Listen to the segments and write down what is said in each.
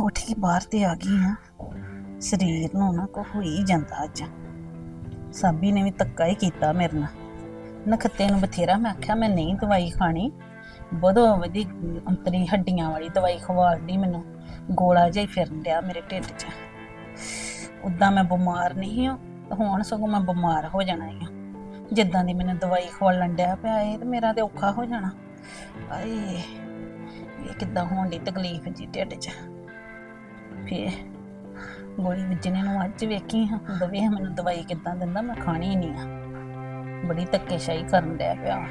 ਉੱਠ ਕੇ ਬਾਹਰ ਤੇ ਆ ਗਈ ਹਾਂ। ਸਰੀਰ ਨੂੰ ਨਾ ਕੋ ਹੋਈ ਜਾਂਦਾ ਅੱਜ। ਸਾਬੀ ਨੇ ਵੀ ਤੱਕਾ ਹੀ ਕੀਤਾ ਮੇਰੇ ਨਾਲ। ਨਖੱਤੇ ਨੂੰ ਬਥੇਰਾ ਮੈਂ ਆਖਿਆ, ਮੈਂ ਨਹੀਂ ਦਵਾਈ ਖਾਣੀ। ਬਦੋ ਵਧੀ ਅੰਤਰੀ ਹੱਡੀਆਂ ਵਾਲੀ ਦਵਾਈ ਖਵਾਲਦੀ ਮੈਨੂੰ। ਗੋਲਾ ਜਿਹਾ ਫਿਰਨ ਡਿਆ ਮੇਰੇ ਢਿੱਡ 'ਚ। ਉਦਾਂ ਮੈਂ ਬਿਮਾਰ ਨਹੀਂ ਹਾਂ, ਹੁਣ ਸਗੋਂ ਮੈਂ ਬਿਮਾਰ ਹੋ ਜਾਣਾ ਹਾਂ ਜਿੱਦਾਂ ਦੀ ਮੈਨੂੰ ਦਵਾਈ ਖਵਾਲਣ ਡਿਆ ਪਿਆ ਇਹ, ਤੇ ਮੇਰਾ ਤੇ ਔਖਾ ਹੋ ਜਾਣਾ। ਆਏ, ਇਹ ਕਿੱਦਾਂ ਹੋਣ ਦੀ ਤਕਲੀਫ ਜੀ ਢਿੱਡ 'ਚ। ਫੇ ਗੋਲੀ ਵੱਜਣੇ ਨੂੰ ਅੱਜ ਵੇਖੀ ਹਾਂ। ਦਵੇ ਮੈਨੂੰ ਦਵਾਈ ਕਿੱਦਾਂ ਦਿੰਦਾ, ਮੈਂ ਖਾਣੀ ਹੀ ਨਹੀਂ ਆ। ਬੜੀ ਧੱਕੇਸ਼ਾਹੀ ਕਰਨ ਡਿਆ ਪਿਆ।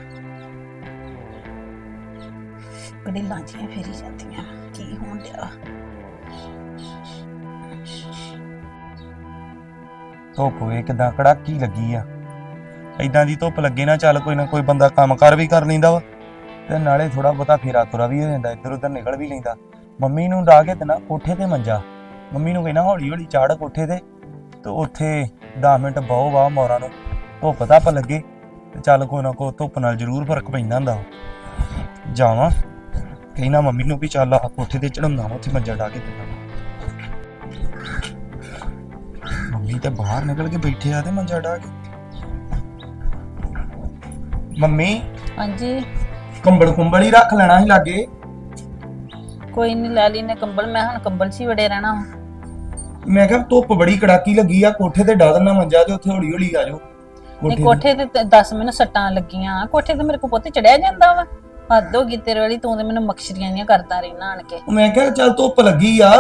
ਕੜੀ ਲਾਂਜੀਆਂ ਫੇਰੀ ਜਾਂਦੀਆਂ, ਕੀ ਹੋਣ ਡਿਆ। ਧੁੱਪ ਵੇ ਕਿਦਾਂ ਕੜਾਕੀ ਲੱਗੀ ਆ? ਐਦਾਂ ਦੀ ਧੁੱਪ ਲੱਗੇ ਨਾ, ਚੱਲ ਕੋਈ ਨਾ, ਕੋਈ ਬੰਦਾ ਕੰਮ ਕਰ ਵੀ ਕਰ ਲੈਂਦਾ ਵਾ। ਤੇ ਨਾਲੇ ਥੋੜਾ ਬਹੁਤਾ ਫੇਰਾ ਤੁਰਾ ਵੀ ਹੋ ਜਾਂਦਾ ਇੱਧਰ ਉੱਧਰ ਨਿਕਲ ਵੀ ਲੈਂਦਾ। ਮੰਮੀ ਨੂੰ ਡਾ ਕੇ ਤੇ ਨਾ ਕੋਠੇ ਤੇ ਮੰਜਾ। ਮੰਮੀ ਨੂੰ ਕਹਿਣਾ ਹੌਲੀ ਹੌਲੀ ਚਾੜ ਕੋਠੇ ਤੇ ਤੇ ਉੱਥੇ 10 ਮਿੰਟ ਬਹੁ ਵਾ ਮੋਰਾਂ ਨੂੰ ਧੁੱਪ ਧੱਪ ਲੱਗੇ ਤੇ ਚੱਲ ਕੋਈ ਨਾ ਕੋਈ ਧੁੱਪ ਨਾਲ ਜ਼ਰੂਰ ਫ਼ਰਕ ਪੈਂਦਾ ਹੁੰਦਾ। ਜਾਵਾਂ। ਕਹਿਣਾ ਮੰਮੀ ਨੂੰ ਵੀ ਚੱਲ ਆ ਕੋਠੇ ਤੇ ਚੜਾਉਂਦਾ ਉੱਥੇ ਮੰਜਾ ਡਾ ਕੇ ਦਿੰਦਾ ਮੰਮੀ ਤੇ ਬਾਹਰ ਨਿਕਲ ਕੇ ਬੈਠੇ ਆ ਤੇ ਮੰਜਾ ਡਾ ਕੇ। ਮੰਮੀ? ਹਾਂਜੀ। ਕੰਬਲ ਕੁੰਬਲ ਹੀ ਰੱਖ ਲੈਣਾ ਸੀ ਲਾਗੇ। ਕੋਈ ਨਹੀਂ ਲੈ ਲਈ ਨੇ ਕੰਬਲ ਮੈਂ ਹੁਣ ਕੰਬਲ 'ਚ ਹੀ ਵੜੇ ਰਹਿਣਾ ਵਾ। ਮੈਂ ਕਿਹਾ ਧੁੱਪ ਬੜੀ ਕੜਾਕੀ ਲੱਗੀ ਆ ਕੋਠੇ ਤੇ ਡਾ ਦੇਣਾ ਮੰਜਾ ਤੇ ਉੱਥੇ ਹੌਲੀ ਹੌਲੀ ਆ ਜਾਓ। ਨਹੀਂ ਕੋਠੇ ਤੇ 10 ਮੈਨੂੰ ਸੱਟਾਂ ਲੱਗੀਆਂ ਕੋਠੇ ਤੇ ਮੇਰੇ ਕੋ ਪੁੱਤ ਚੜਿਆ ਜਾਂਦਾ ਵਾ। ਹੱਦ ਹੋ ਗਈ ਤੇਰੇ ਵਾਲੀ ਤੂੰ ਤੇ ਮੈਨੂੰ ਮਕਸ਼ਰੀਆਂ ਜੀਆਂ ਕਰਦਾ ਰਹਿਣਾ ਆਣ ਕੇ। ਮੈਂ ਕਿਹਾ ਚੱਲ ਧੁੱਪ ਲੱਗੀ ਆ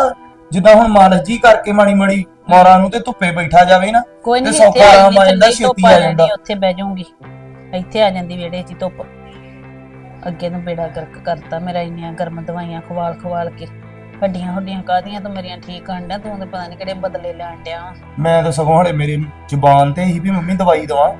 ਜਿੱਦਾਂ ਹੁਣ ਮਾਲਸ਼ ਜੀ ਕਰਕੇ ਮਾੜੀ ਮਾੜੀ ਮਾਰਾਂ ਨੂੰ ਤੇ ਧੁੱਪੇ ਬੈਠਾ ਜਾਵੇ ਨਾ ਕੋਈ ਤੇ ਨਹੀਂ ਸੌਖਾ ਇੱਥੇ ਆ ਆਰਾਮ ਆ ਜਾਂਦੀ ਜਾਂਦਾ, ਛੇਤੀ ਛੇਤੀ ਆ ਜਾਂਦਾ। ਉੱਥੇ ਬਹਿ ਜਾਊਂਗੀ। ਇੱਥੇ ਆ ਜਾਂਦੀ ਵਿਹੜੇ 'ਚ ਹੀ ਧੁੱਪ। ਅੱਗੇ ਨੂੰ ਬੇੜਾ ਗਰਕ ਕਰਤਾ ਮੇਰਾ ਇੰਨੀਆਂ ਗਰਮ ਦਵਾਈਆਂ ਖਵਾਲ ਖਵਾਲ ਕੇ। ਹੱਡੀਆਂ ਹੱਡੀਆਂ ਕਾਦੀਆਂ ਤੂੰ ਮੇਰੀਆਂ ਠੀਕ ਡਿਆ? ਤੂੰ ਤੇ ਪਤਾ ਨਹੀਂ ਕਿਹੜੇ ਬਦਲੇ ਲੈਣ ਡਿਆ ਵਾਂ। ਮੈਂ ਤਾਂ ਸਗੋਂ ਹਲੇ ਮੇਰੇ ਜ਼ੁਬਾਨ ਤੇ ਹੀ ਵੀ ਮੰਮੀ ਦਵਾਈ ਦਵਾ।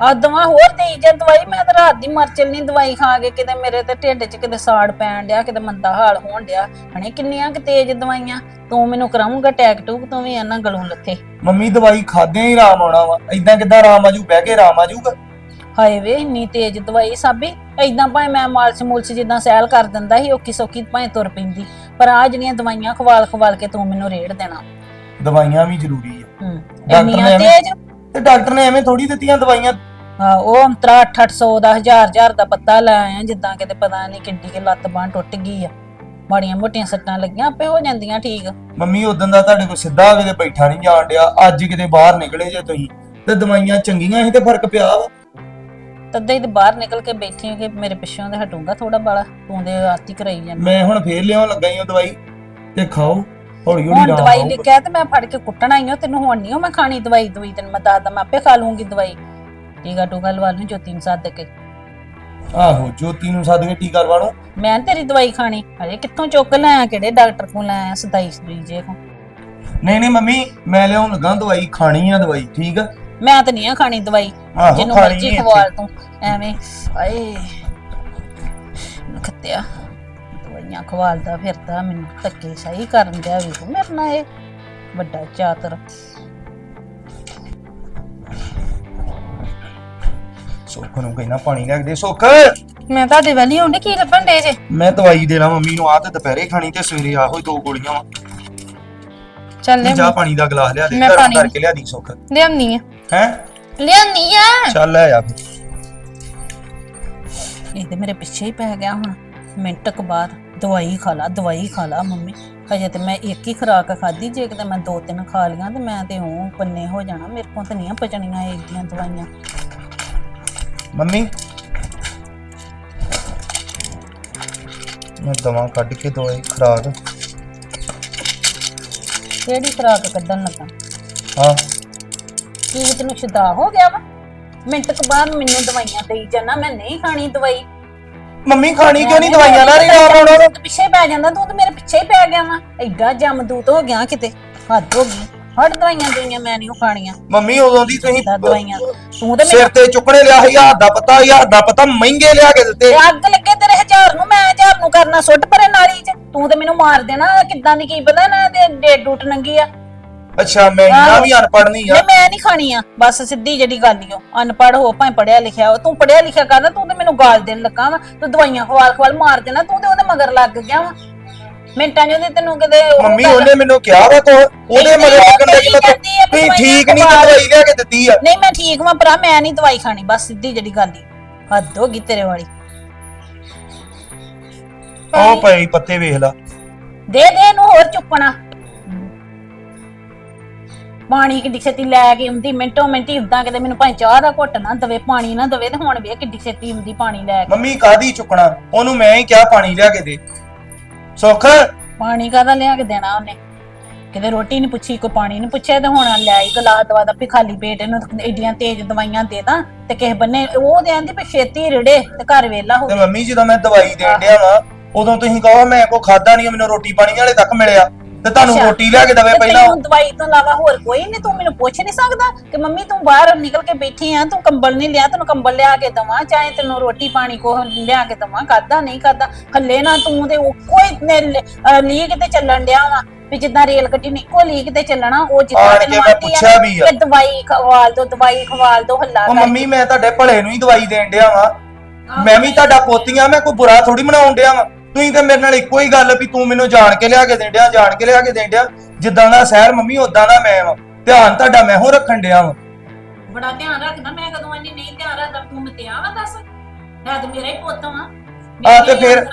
ਆ ਦਵਾ ਹੋਰ ਦੇਈ ਜਾਂ ਦਵਾਈ ਮੈਂ ਤਾਂ ਰਾਤ ਦੀ ਮਰ ਚੱਲਣੀ ਦਵਾਈ ਖਾ ਕੇ ਕਿਤੇ ਮੇਰੇ ਤੇ ਢਿੱਡ 'ਚ ਕਿਤੇ ਸਾੜ ਪੈਣ ਡਿਆ ਕਿਤੇ ਮੰਦਾ ਹਾਲ ਹੋਣ ਡਿਆ। ਹਣੇ ਕਿੰਨੀਆਂ ਕਿ ਤੇਜ਼ ਦਵਾਈਆਂ ਤੂੰ ਮੈਨੂੰ ਕਰਾਉਂਗਾ ਟੈਕ ਟੂਕ ਤੂੰ ਵੀ ਇਹਨਾਂ ਗਲੋਂ ਲੱਥੇ। ਮੰਮੀ ਦਵਾਈ ਖਾਦਿਆਂ ਹੀ ਆਰਾਮ ਆਉਣਾ ਵਾ। ਐਦਾਂ ਕਿੱਦਾਂ ਆਰਾਮ ਆਜੂ? ਬਹਿ ਕੇ ਆਰਾਮ ਆਜੂਗਾ। ਹਾਏ ਵੇ ਇੰਨੀ ਤੇਜ਼ ਦਵਾਈ ਸਾਬੀ ਐਦਾਂ ਭਾਵੇਂ ਮੈਂ ਮਾਲਸ਼ ਮੁਲਸ਼ ਜਿੱਦਾਂ ਸੈਲ ਕਰ ਦਿੰਦਾ ਸੀ ਔਖੀ ਸੌਖੀ ਭਾਵੇਂ ਤੁਰ ਪੈਂਦੀ। ਪਰ ਆ ਜਿਹੜੀਆਂ ਦਵਾਈਆਂ ਖਵਾਲ ਖਵਾਲ ਕੇ ਤੂੰ ਮੈਨੂੰ ਰੇੜ ਦੇਣਾ। ਦਵਾਈਆਂ ਵੀ ਜ਼ਰੂਰੀ ਆ। ਹੂੰ ਡਾਕਟਰ ਨੇ ਇੰਨੀਆਂ ਐਵੇਂ- ਤੇਜ਼? ਤੇ ਡਾਕਟਰ ਨੇ ਐਵੇਂ ਥੋੜੀ ਦਿੱਤੀਆਂ ਦਵਾਈਆਂ। ਹਾਂ ਉਹ ਅੰਤਰਾ 800 ਦਾ 1000 1000 ਦਾ ਪੱਤਾ ਲੈ ਆਇਆ ਜਿੱਦਾਂ ਕਿਤੇ ਪਤਾ ਨਹੀਂ ਕਿੱਡੀ ਕਿ ਲੱਤ ਬਾਂਹ ਟੁੱਟ ਗਈ ਆ। ਮਾੜੀਆਂ ਮੋਟੀਆਂ ਸੱਟਾਂ ਲੱਗੀਆਂ ਆਪੇ ਹੋ ਜਾਂਦੀਆਂ ਠੀਕ। ਮੰਮੀ ਉਦੋਂ ਦਾ ਤੁਹਾਡੇ ਕੋਲ ਸਿੱਧਾ ਕਿਤੇ ਬੈਠਾ ਨਹੀਂ ਜਾਣ ਡਿਆ। ਅੱਜ ਕਿਤੇ ਬਾਹਰ ਨਿਕਲੇ ਜੇ ਤੁਸੀਂ। ਤੇ ਦਵਾਈਆਂ ਚੰਗੀਆਂ ਸੀ ਤੇ ਫ਼ਰਕ ਪਿਆ ਵਾ। ਤਦੇ ਹੀ ਤੇ ਬਾਹਰ ਨਿਕਲ ਕੇ ਬੈਠੀ ਕਿ ਮੇਰੇ ਪਿੱਛੋਂ ਤੇ ਹਟੂੰਗਾ ਥੋੜਾ ਬਾਲਾ ਤੂੰ ਦੇ ਆਤੀ ਕਰਾਈ ਜਾਂਦਾ। ਮੈਂ ਹੁਣ ਫੇਰ ਲਿਆਉਣ ਲੱਗਾ ਈ ਉਹ ਦਵਾਈ ਤੇ ਖਾਓ ਹੌਲੀ ਹੌਲੀ ਹੁਣ ਆਰਾਮ ਦਵਾਈ। ਲਿਖਿਆ ਤੇ ਮੈਂ ਫੜ ਕੇ ਕੁੱਟਣ ਆਈ ਹਾਂ ਤੈਨੂੰ ਹੁਣ ਨਹੀਂ ਮੈਂ ਖਾਣੀ ਦਵਾਈ ਦਵਾਈ ਤੈਨੂੰ ਮੈਂ ਦੱਸਦਾ ਮੈਂ ਆਪੇ ਖਾ ਲੂੰਗੀ ਦਵਾਈ। ਟੀਕਾ ਟੂਕਾ ਲਵਾ ਲੂੰ ਜੋਤੀ ਨੂੰ ਸੱਦ ਕੇ। ਆਹੋ ਜੋਤੀ ਨੂੰ ਸੱਦ ਕੇ ਟੀਕਾ ਲਵਾ ਲਓ ਮੈਂ ਨੀ ਤੇਰੀ ਦਵਾਈ ਖਾਣੀ ਹਜੇ ਕਿੱਥੋਂ ਚੁੱਕ ਲੈ ਆਇਆ ਕਿਹੜੇ ਡਾਕਟਰ ਕੋਲ ਲੈ ਆਇਆ ਸਦਾਈ ਸਦੂਈ ਜੇ ਕੋ। ਨਹੀਂ ਨਹੀਂ ਮੰਮੀ ਮੈਂ ਲਿਆਉਣ ਲੱਗਾ ਦਵਾਈ ਖਾਣੀ ਆ ਦਵਾਈ ਠੀਕ ਆ? ਮੈਂ ਤਾਂ ਨਹੀਂ ਆ ਖਾਣੀ ਦਵਾਈ। ਆਹੋ ਜਿਹਨੂੰ ਮਰਜ਼ੀ ਇੱਥੇ। ਖਵਾਲ ਤੂੰ। ਐਵੇਂ ਆਏ ਨਖੱਤਿਆ ਦਵਾਈਆਂ ਖਵਾਲਦਾ ਫਿਰਦਾ ਮੈਨੂੰ ਧੱਕੇ ਸਹੀ ਕਰਨ ਦਿਆ ਵੀ ਮੇਰੇ ਨਾਲ ਇਹ ਵੱਡਾ ਚਾਤਰ। ਸੁੱਖ ਨੂੰ ਕਹਿਣਾ ਪਾਣੀ ਲੈ ਕੇ ਦੇ ਸੁੱਖ। ਮੈਂ ਤੁਹਾਡੇ ਵੱਲ ਹੀ ਆਉਂਦੇ ਕੀ ਲੱਭਣ ਦੇ ਜੇ? ਮੈਂ ਦਵਾਈ ਦੇਣਾ ਮੰਮੀ ਨੂੰ ਆ ਤੇ ਦੁਪਹਿਰੇ ਖਾਣੀ ਤੇ ਸਵੇਰੇ ਆਹੋ ਹੀ ਦੋ ਗੋਲੀਆਂ ਵਾ। ਚੱਲ ਲੈ ਜਾ ਪਾਣੀ ਦਾ ਗਲਾਸ ਲਿਆ ਦੇ ਮੈਂ ਗਰਮ ਪਾਣੀ- ਕਰਕੇ ਲਿਆ ਦੀ ਸੁੱਖ। ਲਿਆਉਣੀ ਆ। ਹੈ? ਲਿਆਉਣੀ ਆ। ਚੱਲ ਲੈ ਆ। ਫਿਰ ਇਹ ਤੇ ਮੇਰੇ ਪਿੱਛੇ ਹੀ ਪੈ ਗਿਆ ਹੁਣ। ਮਿੰਟ ਕੁ ਬਾਅਦ ਦਵਾਈ ਖਾ ਲਾ ਦਵਾਈ ਖਾ ਲਾ ਮੰਮੀ। ਹਜੇ ਤੇ ਮੈਂ ਇੱਕ ਹੀ ਖੁਰਾਕ ਖਾਧੀ ਜੇ ਕਿਤੇ ਮੈਂ ਦੋ ਤਿੰਨ ਖਾ ਲੀਆਂ ਤੇ ਮੈਂ ਤੇ ਉਹ ਪੰਨੇ ਹੋ ਜਾਣਾ। ਮੇਰੇ ਕੋਲ ਤਾਂ ਨਹੀਂ ਪਚਣੀਆਂ ਇਹ ਦੀਆਂ ਦਵਾਈਆਂ। ਮੰਮੀ ਮੈਂ ਦਵਾ ਕੱਢ ਕੇ ਦਵਾਈ ਖਰਾਕ। ਕਿਹੜੀ ਖੁਰਾਕ ਕੱਢਣ ਲੱਗਾ? ਹਾਂ। ਕੀ ਤੈਨੂੰ ਸ਼ੁਦਾ ਹੋ ਗਿਆ ਵਾ। ਮਿੰਟ ਕੁ ਬਾਅਦ ਮੈਨੂੰ ਦਵਾਈਆਂ ਦੇਈ ਜਾਣਾ ਮੈਂ ਨਹੀਂ ਖਾਣੀ ਦਵਾਈ। ਮੰਮੀ ਖਾਣੀ ਕਿਉਂ ਨਹੀਂ? ਦਵਾਈਆਂ ਨਾਲ ਹੀ ਆਰਾਮ ਆਉਣਾ ਵਾ? ਤੂੰ ਤਾਂ ਪਿੱਛੇ ਪੈ ਜਾਂਦਾ ਤੂੰ ਤਾਂ ਮੇਰੇ ਪਿੱਛੇ ਹੀ ਪੈ ਗਿਆ ਵਾ। ਐਡਾ ਜਮਦੂਤ ਹੋ ਗਿਆ ਕਿਤੇ। ਹੱਦ ਹੋ ਗਈ। ਹਟ ਦਵਾਈਆਂ ਦਵਾਈਆਂ ਮੈਂ ਨਹੀਂ ਖਾਣੀਆਂ। ਮੰਮੀ ਉਦੋਂ ਦੀ ਤੁਸੀਂ ਦਵਾਈਆਂ। ਤੂੰ ਤੇ ਸਿਰ ਤੇ ਚੁੱਕਣੇ ਲਿਆ ਹਜ਼ਾਰ ਦਾ ਪਤਾ ਹਜ਼ਾਰ ਦਾ ਪਤਾ ਮਹਿੰਗੇ ਲਿਆ ਕੇ ਦਿੱਤੇ। ਅੱਗ ਲੱਗੇ ਤੇਰੇ ਹਜ਼ਾਰ ਨੂੰ ਮੈਂ ਹਜ਼ਾਰ ਨੂੰ ਕਰਨਾ ਸੁੱਟ ਪਰੇ ਨਾਲੀ 'ਚ। ਤੂੰ ਤੇ ਮੈਨੂੰ ਮਾਰ ਦੇਣਾ ਕਿੱਦਾਂ ਦੀ ਕੀ ਪਤਾ ਨਾ ਤੇ ਡੇਟ ਡੂਟ ਨੰਗੀ ਆ। ਅੱਛਾ ਮੈਂ ਇੰਨਾ ਆਹੋ। ਵੀ ਅਨਪੜ੍ਹ ਨਹੀਂ ਆ। ਨਹੀਂ ਮੈਂ ਨਹੀਂ ਖਾਣੀ ਆ। ਬਸ ਸਿੱਧੀ ਜਿਹੜੀ ਗੱਲ ਈ ਓ। ਅਨਪੜ੍ਹ ਹੋ ਭਾਵੇਂ ਪੜਿਆ ਲਿਖਿਆ ਹੋ ਤੂੰ ਪੜਿਆ ਲਿਖਿਆ ਕਰਦਾ ਤੂੰ ਤੇ ਮੈਨੂੰ ਗਾਲ ਦੇਣ ਲੱਗਾ ਵਾ। ਤੂੰ ਦਵਾਈਆਂ ਖਵਾਲ ਖਵਾਲ ਮਾਰ ਦੇਣਾ ਤੂੰ ਤੇ ਉਹਦੇ ਮਗਰ ਲੱਗ ਗਿਆ ਵਾ। ਮਿੰਟਾਂ ਜਿਹਦੇ ਤੈਨੂੰ ਕਿਤੇ ਉਹ ਮੰਮੀ ਉਹਨੇ ਮੈਨੂੰ ਕਿਹਾ ਵਾ ਕੋ ਉਹਦੇ ਮਗਰ ਲੱਗਣ ਦਾ ਕਿ ਆ ਵੀ ਠੀਕ ਨਹੀਂ ਤਾਂ ਦਵਾਈ ਲਿਆ ਕੇ ਦਿੱਤੀ ਆ। ਨਹੀਂ ਮੈਂ ਠੀਕ ਵਾਂ ਭਰਾ ਮੈਂ ਨਹੀਂ ਦਵਾਈ ਖਾਣੀ। ਬਸ ਸਿੱਧੀ ਜਿਹੜੀ ਗੱਲ ਹੀ ਹੱਦ ਹੋ ਗਈ ਤੇਰੇ ਵਾਲੀ। ਉਹ ਪਈ ਪੱਤੇ ਵੇਖ ਲਾ। ਦੇ ਦੇ ਇਹਨੂੰ ਹੋਰ ਚੁੱਕਣਾ ਪਾਣੀ ਕਿੱਡੀ ਛੇਤੀ ਲੈ ਕੇ ਆਉਂਦੀ ਮਿੰਟੋ ਮਿੰਟੀ ਉਦਾਂ ਕਿਤੇ ਮੈਨੂੰ ਭਾਵੇਂ ਚਾਹ ਦਾ ਘੁੱਟ ਨਾ ਦਵੇ ਪਾਣੀ ਨਾ ਦਵੇ ਤੇ ਹੁਣ ਵੇ ਕਿੱਡੀ ਛੇਤੀ ਆਉਂਦੀ ਪਾਣੀ ਲੈ ਕੇ। ਮੰਮੀ ਕਾਦੀ ਚੁੱਕਣਾ? ਉਹਨੂੰ ਮੈਂ ਹੀ ਕਿਹਾ ਪਾਣੀ ਲਿਆ ਕੇ ਦੇ। ਸੁੱਖ? ਪਾਣੀ ਕਾਹਦਾ ਲਿਆ ਕੇ ਦੇਣਾ ਉਹਨੇ? ਕਿਤੇ ਰੋਟੀ ਨਹੀਂ ਪੁੱਛੀ ਕੋਈ ਪਾਣੀ ਨਹੀਂ ਪੁੱਛਿਆ ਤੇ ਹੁਣ ਲੈ ਹੀ ਗਲਾ ਦਵਾ ਦਾ ਵੀ ਖਾਲੀ ਪੇਟ ਇਹਨੂੰ ਏਡੀਆਂ ਤੇਜ਼ ਦਵਾਈਆਂ ਦੇ ਦਾਂ ਤੇ ਕਿਸੇ ਬੰਨੇ ਉਹ ਦੇ ਆਂਦੀ ਵੀ ਛੇਤੀ ਰਿੜੇ ਤੇ ਘਰ ਵੇਲਾ ਹੋ ਤੇ ਮੰਮੀ ਜਦੋਂ ਮੈਂ ਦਵਾਈ ਦੇਣ ਡਿਆ ਵਾ ਉਦੋਂ ਤੁਸੀਂ ਕਹੋ ਮੈਂ ਕੋ ਖਾਦਾ ਨਹੀਂ ਮੈਨੂੰ ਰੋਟੀ ਪਾਣੀ ਵਾਲੇ ਤੱਕ ਮਿਲਿਆ। ਤੇ ਤੁਹਾਨੂੰ ਅੱਛਾ। ਰੋਟੀ ਲਿਆ ਕੇ ਦਵੇ ਤੇ ਪਹਿਲਾਂ ਤੈਨੂੰ ਦਵਾਈ ਤੋਂ ਇਲਾਵਾ ਹੋਰ ਕੋਈ ਨਹੀਂ ਤੂੰ ਮੈਨੂੰ ਪੁੱਛ ਨਹੀਂ ਸਕਦਾ ਕਿ ਮੰਮੀ ਤੂੰ ਬਾਹਰ ਨਿਕਲ ਕੇ ਬੈਠੀ ਆ ਤੂੰ ਕੰਬਲ ਨਹੀਂ ਲਿਆ ਤੈਨੂੰ ਕੰਬਲ ਲਿਆ ਕੇ ਦਵਾਂ ਚਾਹੇ ਤੈਨੂੰ ਰੋਟੀ ਪਾਣੀ ਕੋ ਲਿਆ ਕੇ ਦਵਾਂ ਕਰਦਾ ਨਹੀਂ ਕਰਦਾ ਹੱਲੇ ਨਾ ਤੂੰ ਤੇ ਉਹ ਕੋਈ ਲੀਕ ਤੇ ਚੱਲਣ ਡਿਆ ਵਾ ਵੀ ਜਿੱਦਾਂ ਰੇਲ ਗੱਡੀ ਨੇ ਇੱਕੋ ਲੀਕ ਤੇ ਚੱਲਣਾ ਉਹ ਜਿੱਦਾਂ ਆਣ ਕੇ ਤੈਨੂੰ ਮੈਂ ਪੁੱਛਿਆ ਵੀ ਆ। ਕਿ ਦਵਾਈ ਖਵਾਲ ਦੋ ਦਵਾਈ ਖਵਾਲ ਦੋ ਹੱਲਾ ਉਹ ਕਰ ਮੰਮੀ ਮੈਂ ਤੁਹਾਡੇ ਭਲੇ ਨੂੰ ਹੀ ਦਵਾਈ ਦੇਣ ਡਿਆ ਵਾਂ ਮੈਂ ਵੀ ਤੁਹਾਡਾ ਪੋਤੀਆਂ ਮੈਂ ਕੋਈ ਬੁਰਾ ਥੋੜੀ ਬਣਾਉਣ ਡਿਆ ਵਾਂ ਤੁਸੀਂ ਤਾਂ ਮੇਰੇ ਨਾਲ ਇੱਕੋ ਹੀ ਗੱਲ ਵੀ ਤੂੰ ਮੈਨੂੰ ਜਾਣ ਕੇ ਲਿਆ ਕੇ ਦੇਣ ਡਿਆ ਜਾਣ ਕੇ ਲਿਆ ਕੇ ਦੇਣ ਡਿਆ ਜਿੱਦਾਂ ਦਾ ਸਹਿਰ ਮੰਮੀ ਉਦਾਂ ਦਾ ਮੈਂ ਵਾਂ। ਧਿਆਨ ਤੁਹਾਡਾ ਮੈਂ ਹੋ ਰੱਖਣ ਡਿਆ ਵਾਂ। ਬੜਾ ਧਿਆਨ ਰੱਖਦਾ ਮੈਂ ਕਦੋਂ ਇੰਨੀ ਨਹੀਂ ਧਿਆਨ ਰੱਖਦਾ ਤੂੰ ਮਤਿਆ ਵਾ ਦੱਸ। ਹੈ ਤੇ ਮੇਰਾ ਹੀ ਪੁੱਤ ਵਾ। ਆ ਤੇ ਫਿਰ-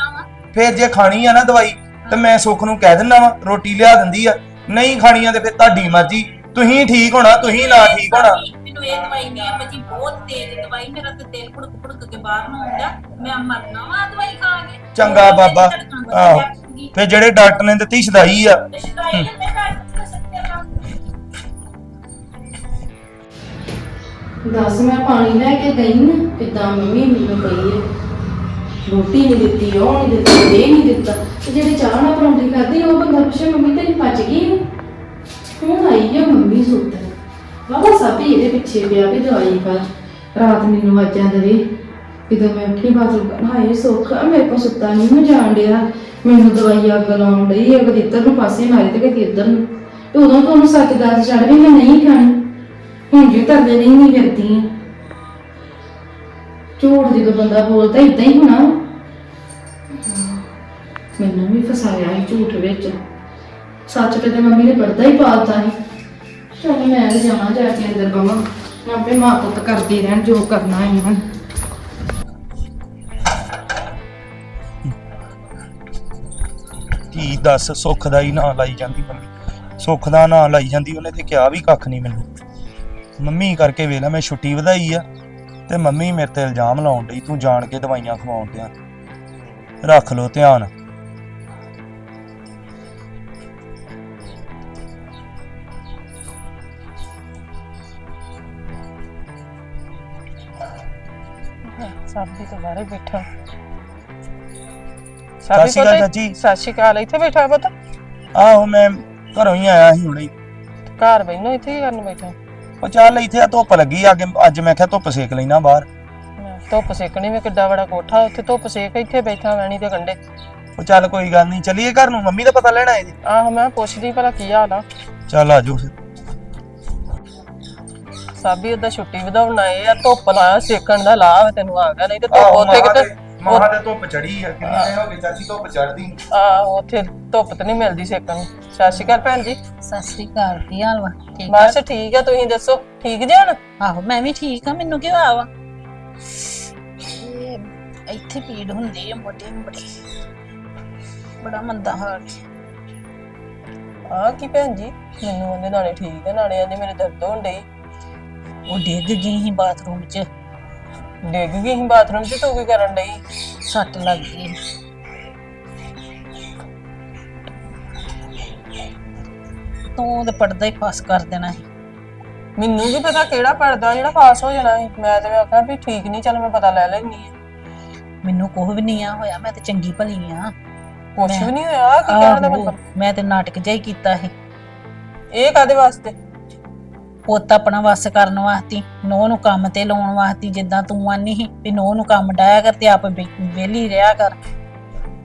ਫੇਰ ਜੇ ਖਾਣੀ ਆ ਨਾ ਦਵਾਈ ਤੇ ਮੈਂ ਸੁੱਖ ਨੂੰ ਕਹਿ ਦਿੰਦਾ ਵਾਂ ਰੋਟੀ ਲਿਆ ਦਿੰਦੀ ਆ। ਨਹੀਂ ਖਾਣੀ ਆ ਤੇ ਫਿਰ ਤੁਹਾਡੀ ਮਰਜ਼ੀ। ਤੁਸੀਂ ਠੀਕ ਹੋਣਾ ਤੁਸੀਂ ਨਾ ਠੀਕ ਹੋਣਾ। ਇਹ ਦਵਾਈ ਨਹੀਂ ਆ ਬੱਚੀ ਬਹੁਤ ਤੇਜ਼ ਦਵਾਈ ਮੇਰਾ ਤੇ ਦਿਲ ਭੁੜਕ ਭੁੜਕ ਕੇ ਬਾਹਰ ਨੂੰ ਆਉਂਦਾ ਮੈਂ ਮਰਨਾ ਵਾ ਦਵਾਈ ਖਾ ਕੇ। ਚੰਗਾ ਬਾਬਾ। ਆਹੋ। ਫਿਰ ਜਿਹੜੇ ਡਾਕਟਰ ਨੇ ਦਿੱਤੀ ਸ਼ਦਾਈ ਆ। ਦੱਸ ਮੈਂ ਪਾਣੀ ਲੈ ਕੇ ਗਈ ਨਾ ਕਿਦਾਂ ਮੰਮੀ ਮੈਨੂੰ ਪਈ ਹੈ ਰੋਟੀ ਨਹੀਂ ਦਿੱਤੀ ਉਹ ਨਹੀਂ ਦਿੱਤੀ ਇਹ ਨਹੀਂ ਦਿੱਤਾ। ਤੇ ਜਿਹੜੇ ਚਾਹ ਨਾਲ ਪਰੌਂਠੀ ਖਾਧੀ ਉਹ ਬੰਦਾ ਪੁੱਛੇ ਮੰਮੀ ਤੇਰੀ ਪਚ ਗਈ ਹੈ ਹੁਣ ਆਈ ਹੈ ਮੰਮੀ ਸੁੱਤ? ਬਾਬਾ ਸਾਬੀ ਇਹਦੇ ਪਿੱਛੇ ਪਿਆ ਵੀ ਦਵਾਈ ਖਾ ਰਾਤ ਮੈਨੂੰ ਵਾਜਾਂ ਦੇਵੇ ਜਦੋਂ ਮੈਂ ਉੱਠੀ ਬਾਥਰੂਮ ਕਰਨ ਹਾਏ ਸੁੱਖ ਆ, ਮੇਰੇ ਕੋਲ ਸੁੱਤਾ ਨਹੀਂ ਮੈਂ ਜਾਣ ਡਿਆ ਮੈਨੂੰ ਦਵਾਈ ਅੱਗ ਲਾਉਣ ਡਈ ਹੈ ਕਦੀ ਇੱਧਰ ਨੂੰ ਪਾਸੇ ਮਾਰੀ ਤੇ ਕਦੀ ਇੱਧਰ ਨੂੰ ਤੇ ਉਦੋਂ ਤੋਂ ਉਹਨੂੰ ਸੱਚ ਦੱਸ ਛੱਡ ਵੀ ਮੈਂ ਨਹੀਂ ਖਾਣੀ ਹੁਣ ਜੀ ਤਰਦੇ ਨਹੀਂ ਨਹੀਂ ਕਰਦੀ ਆ ਝੂਠ ਜਦੋਂ ਬੰਦਾ ਬੋਲਦਾ ਇਦਾਂ ਹੀ ਹੋਣਾ ਮੈਨੂੰ ਵੀ ਫਸਾਇਆ ਸੀ ਝੂਠ ਵਿੱਚ। ਸੱਚ ਤੇ ਮੰਮੀ ਨੇ ਪਰਦਾ ਹੀ ਪਾਲਤਾ ਸੀ। ਚਲ ਮੈਂ ਵੀ ਜਾਣਾ ਜਾ ਕੇ ਅੰਦਰ ਬਵਾਂ ਆਪੇ ਮਾਂ ਪੁੱਤ ਕਰਦੀ ਰਹਿਣ, ਜੋ ਕਰਨਾ ਇਹਨਾਂ ਨੇ ਕੀ ਦੱਸ, ਸੁੱਖ ਦਾ ਹੀ ਨਾਂ ਲਾਈ ਜਾਂਦੀ ਮੰਮੀ ਸੁੱਖ ਦਾ ਨਾਂ ਲਾਈ ਜਾਂਦੀ, ਉਹਨੇ ਤੇ ਕਿਹਾ ਵੀ ਕੱਖ ਨਹੀਂ ਮੈਨੂੰ। ਮੰਮੀ ਕਰਕੇ ਵੇਲਾ ਮੈਂ ਛੁੱਟੀ ਵਧਾਈ ਆ, ਤੇ ਮੰਮੀ ਮੇਰੇ ਤੇ ਇਲਜ਼ਾਮ ਲਾਉਣ ਡਈ, ਤੂੰ ਜਾਣ ਕੇ ਦਵਾਈਆਂ ਖਵਾਉਣ ਡਿਆ। ਰੱਖ ਲੋ ਧਿਆਨ। ਤੋਂ ਬਾਹਰ ਬੈਠਾ। ਸਤਿ ਸ਼੍ਰੀ ਅਕਾਲ ਚਾਚੀ। ਸਤਿ ਸ਼੍ਰੀ ਅਕਾਲ ਇੱਥੇ ਬੈਠਾ ਪੁੱਤ। ਆਹੋ ਮੈਂ ਘਰੋਂ ਹੀ ਆਇਆ ਸੀ ਹੁਣੇ। ਹੀ। ਘਰ ਬੈਠੋ ਇੱਥੇ ਹੀ ਕਰਨ ਬੈਠਾ। ਉਹ ਚੱਲ ਇੱਥੇ ਆ ਧੁੱਪ ਲੱਗੀ ਆ ਅੱਗੇ ਅੱਜ ਮੈਂ ਕਿਹਾ ਧੁੱਪ ਸੇਕ ਲੈਣਾ ਬਾਹਰ। ਮੈਂ ਧੁੱਪ ਸੇਕਣੀ ਵੀ ਕਿੱਡਾ ਬੜਾ ਕੋਠਾ ਉੱਥੇ ਧੁੱਪ ਸੇਕ ਇੱਥੇ ਬੈਠਾ ਵੈਣੀ ਦੇ ਕੰਡੇ ਉਹ ਚੱਲ ਕੋਈ ਗੱਲ ਨਹੀਂ ਚੱਲੀਏ ਘਰ ਨੂੰ ਮੰਮੀ ਦਾ ਪਤਾ ਲੈਣਾ ਇਹਦੀ ਆਹੋ ਮੈਂ ਪੁੱਛਦੀ ਭਲਾ ਕੀ ਹਾਲ ਆ। ਚੱਲ ਆਜੋ ਫਿਰ। ਸਾਬੀ ਉਹਦਾ ਛੁੱਟੀ ਵਧਾਉਣ ਆਏ ਆ ਧੁੱਪ ਲਾਇਆ ਸੇਕਣ ਦਾ ਲਾਭ ਤੈਨੂੰ ਆ ਗਿਆ ਨਹੀਂ ਤੇ ਧੁੱਪ ਉੱਥੇ ਕਿਤੇ ਮਾਂ ਦੇ ਧੁੱਪ ਚੜੀ ਆ ਕਿੰਨੇ ਦਿਨ ਹੋ ਚਾਚੀ ਧੁੱਪ ਚੜਦੀ ਆ ਉੱਥੇ ਧੁੱਪ ਤੇ ਨਹੀਂ ਮਿਲਦੀ ਸੇਕਣ ਨੂੰ। ਸਤਿ ਸ਼੍ਰੀ ਅਕਾਲ ਭੈਣ ਜੀ। ਸਤਿ ਸ੍ਰੀ ਅਕਾਲ ਕੀ ਹਾਲ ਵਾ? ਠੀਕ ਬਸ ਠੀਕ? ਆ ਤੁਸੀਂ ਦੱਸੋ ਠੀਕ ਜਾਣ ਆਹੋ ਮੈਂ ਵੀ ਠੀਕ ਆ ਮੈਨੂੰ ਕੀ ਹੋਇਆ ਵਾ? ਇਹ ਇੱਥੇ ਪੀੜ ਹੁੰਦੀ ਹੈ ਮੋਢੇ ਨੂੰ ਬੜੀ। ਬੜਾ ਮੰਦਾ ਹਾਲ ਆ। ਕੀ ਭੈਣ ਜੀ ਮੈਨੂੰ ਉਹਦੇ ਨਾਲੇ ਠੀਕ ਆ ਨਾਲੇ ਆਂਦੇ ਮੇਰੇ ਦਰਦ ਹੋਣ ਡਈ ਉਹ ਡਿੱਗ ਗਈ ਸੀ ਬਾਥਰੂਮ 'ਚ। ਡਿੱਗ ਗਈ ਸੀ ਬਾਥਰੂਮ 'ਚ ਤੂੰ ਕੀ ਕਰਨ ਡਈ? ਸੱਟ ਲੱਗ ਗਈ। ਤੂੰ ਤੇ ਪੜਦਾ ਹੀ ਫਸ ਕਰ ਦੇਣਾ ਸੀ। ਮੈਨੂੰ ਕੀ ਪਤਾ ਕਿਹੜਾ ਪੜਦਾ ਜਿਹੜਾ ਪਾਸ ਹੋ ਜਾਣਾ ਸੀ। ਮੈਂ ਤੇ ਆਖਿਆ ਵੀ ਠੀਕ ਨਹੀਂ ਚੱਲ ਮੈਂ ਪਤਾ ਲੈ ਲੈਣੀ ਆ ਮੈਨੂੰ ਕੁਝ ਵੀ ਨਹੀਂ ਆ ਹੋਇਆ ਮੈਂ ਤੇ ਚੰਗੀ ਭਲੀ ਆ। ਕੁਛ ਵੀ ਨਹੀਂ ਹੋਇਆ ਕੀ ਕਹਿਣ ਦਾ ਮਤਲਬ? ਮੈਂ ਤੇ ਨਾਟਕ ਜਿਹਾ ਹੀ ਕੀਤਾ ਸੀ। ਇਹ ਕਾਦੇ ਵਾਸਤੇ? ਪੁੱਤ ਆਪਣਾ ਵਸ ਕਰਨ ਵਾਸਤੇ ਨੋਹ ਨੂੰ ਕੰਮ ਤੇ ਲਾਉਣ ਵਾਸਤੇ ਜਿੱਦਾਂ ਤੂੰ ਆਨੀ ਸੀ ਵੀ ਨੋਹ ਨੂੰ ਕੰਮ ਡਾਇਆ ਕਰ ਤੇ ਆਪ ਵਿਹਲੀ ਰਿਹਾ ਕਰ।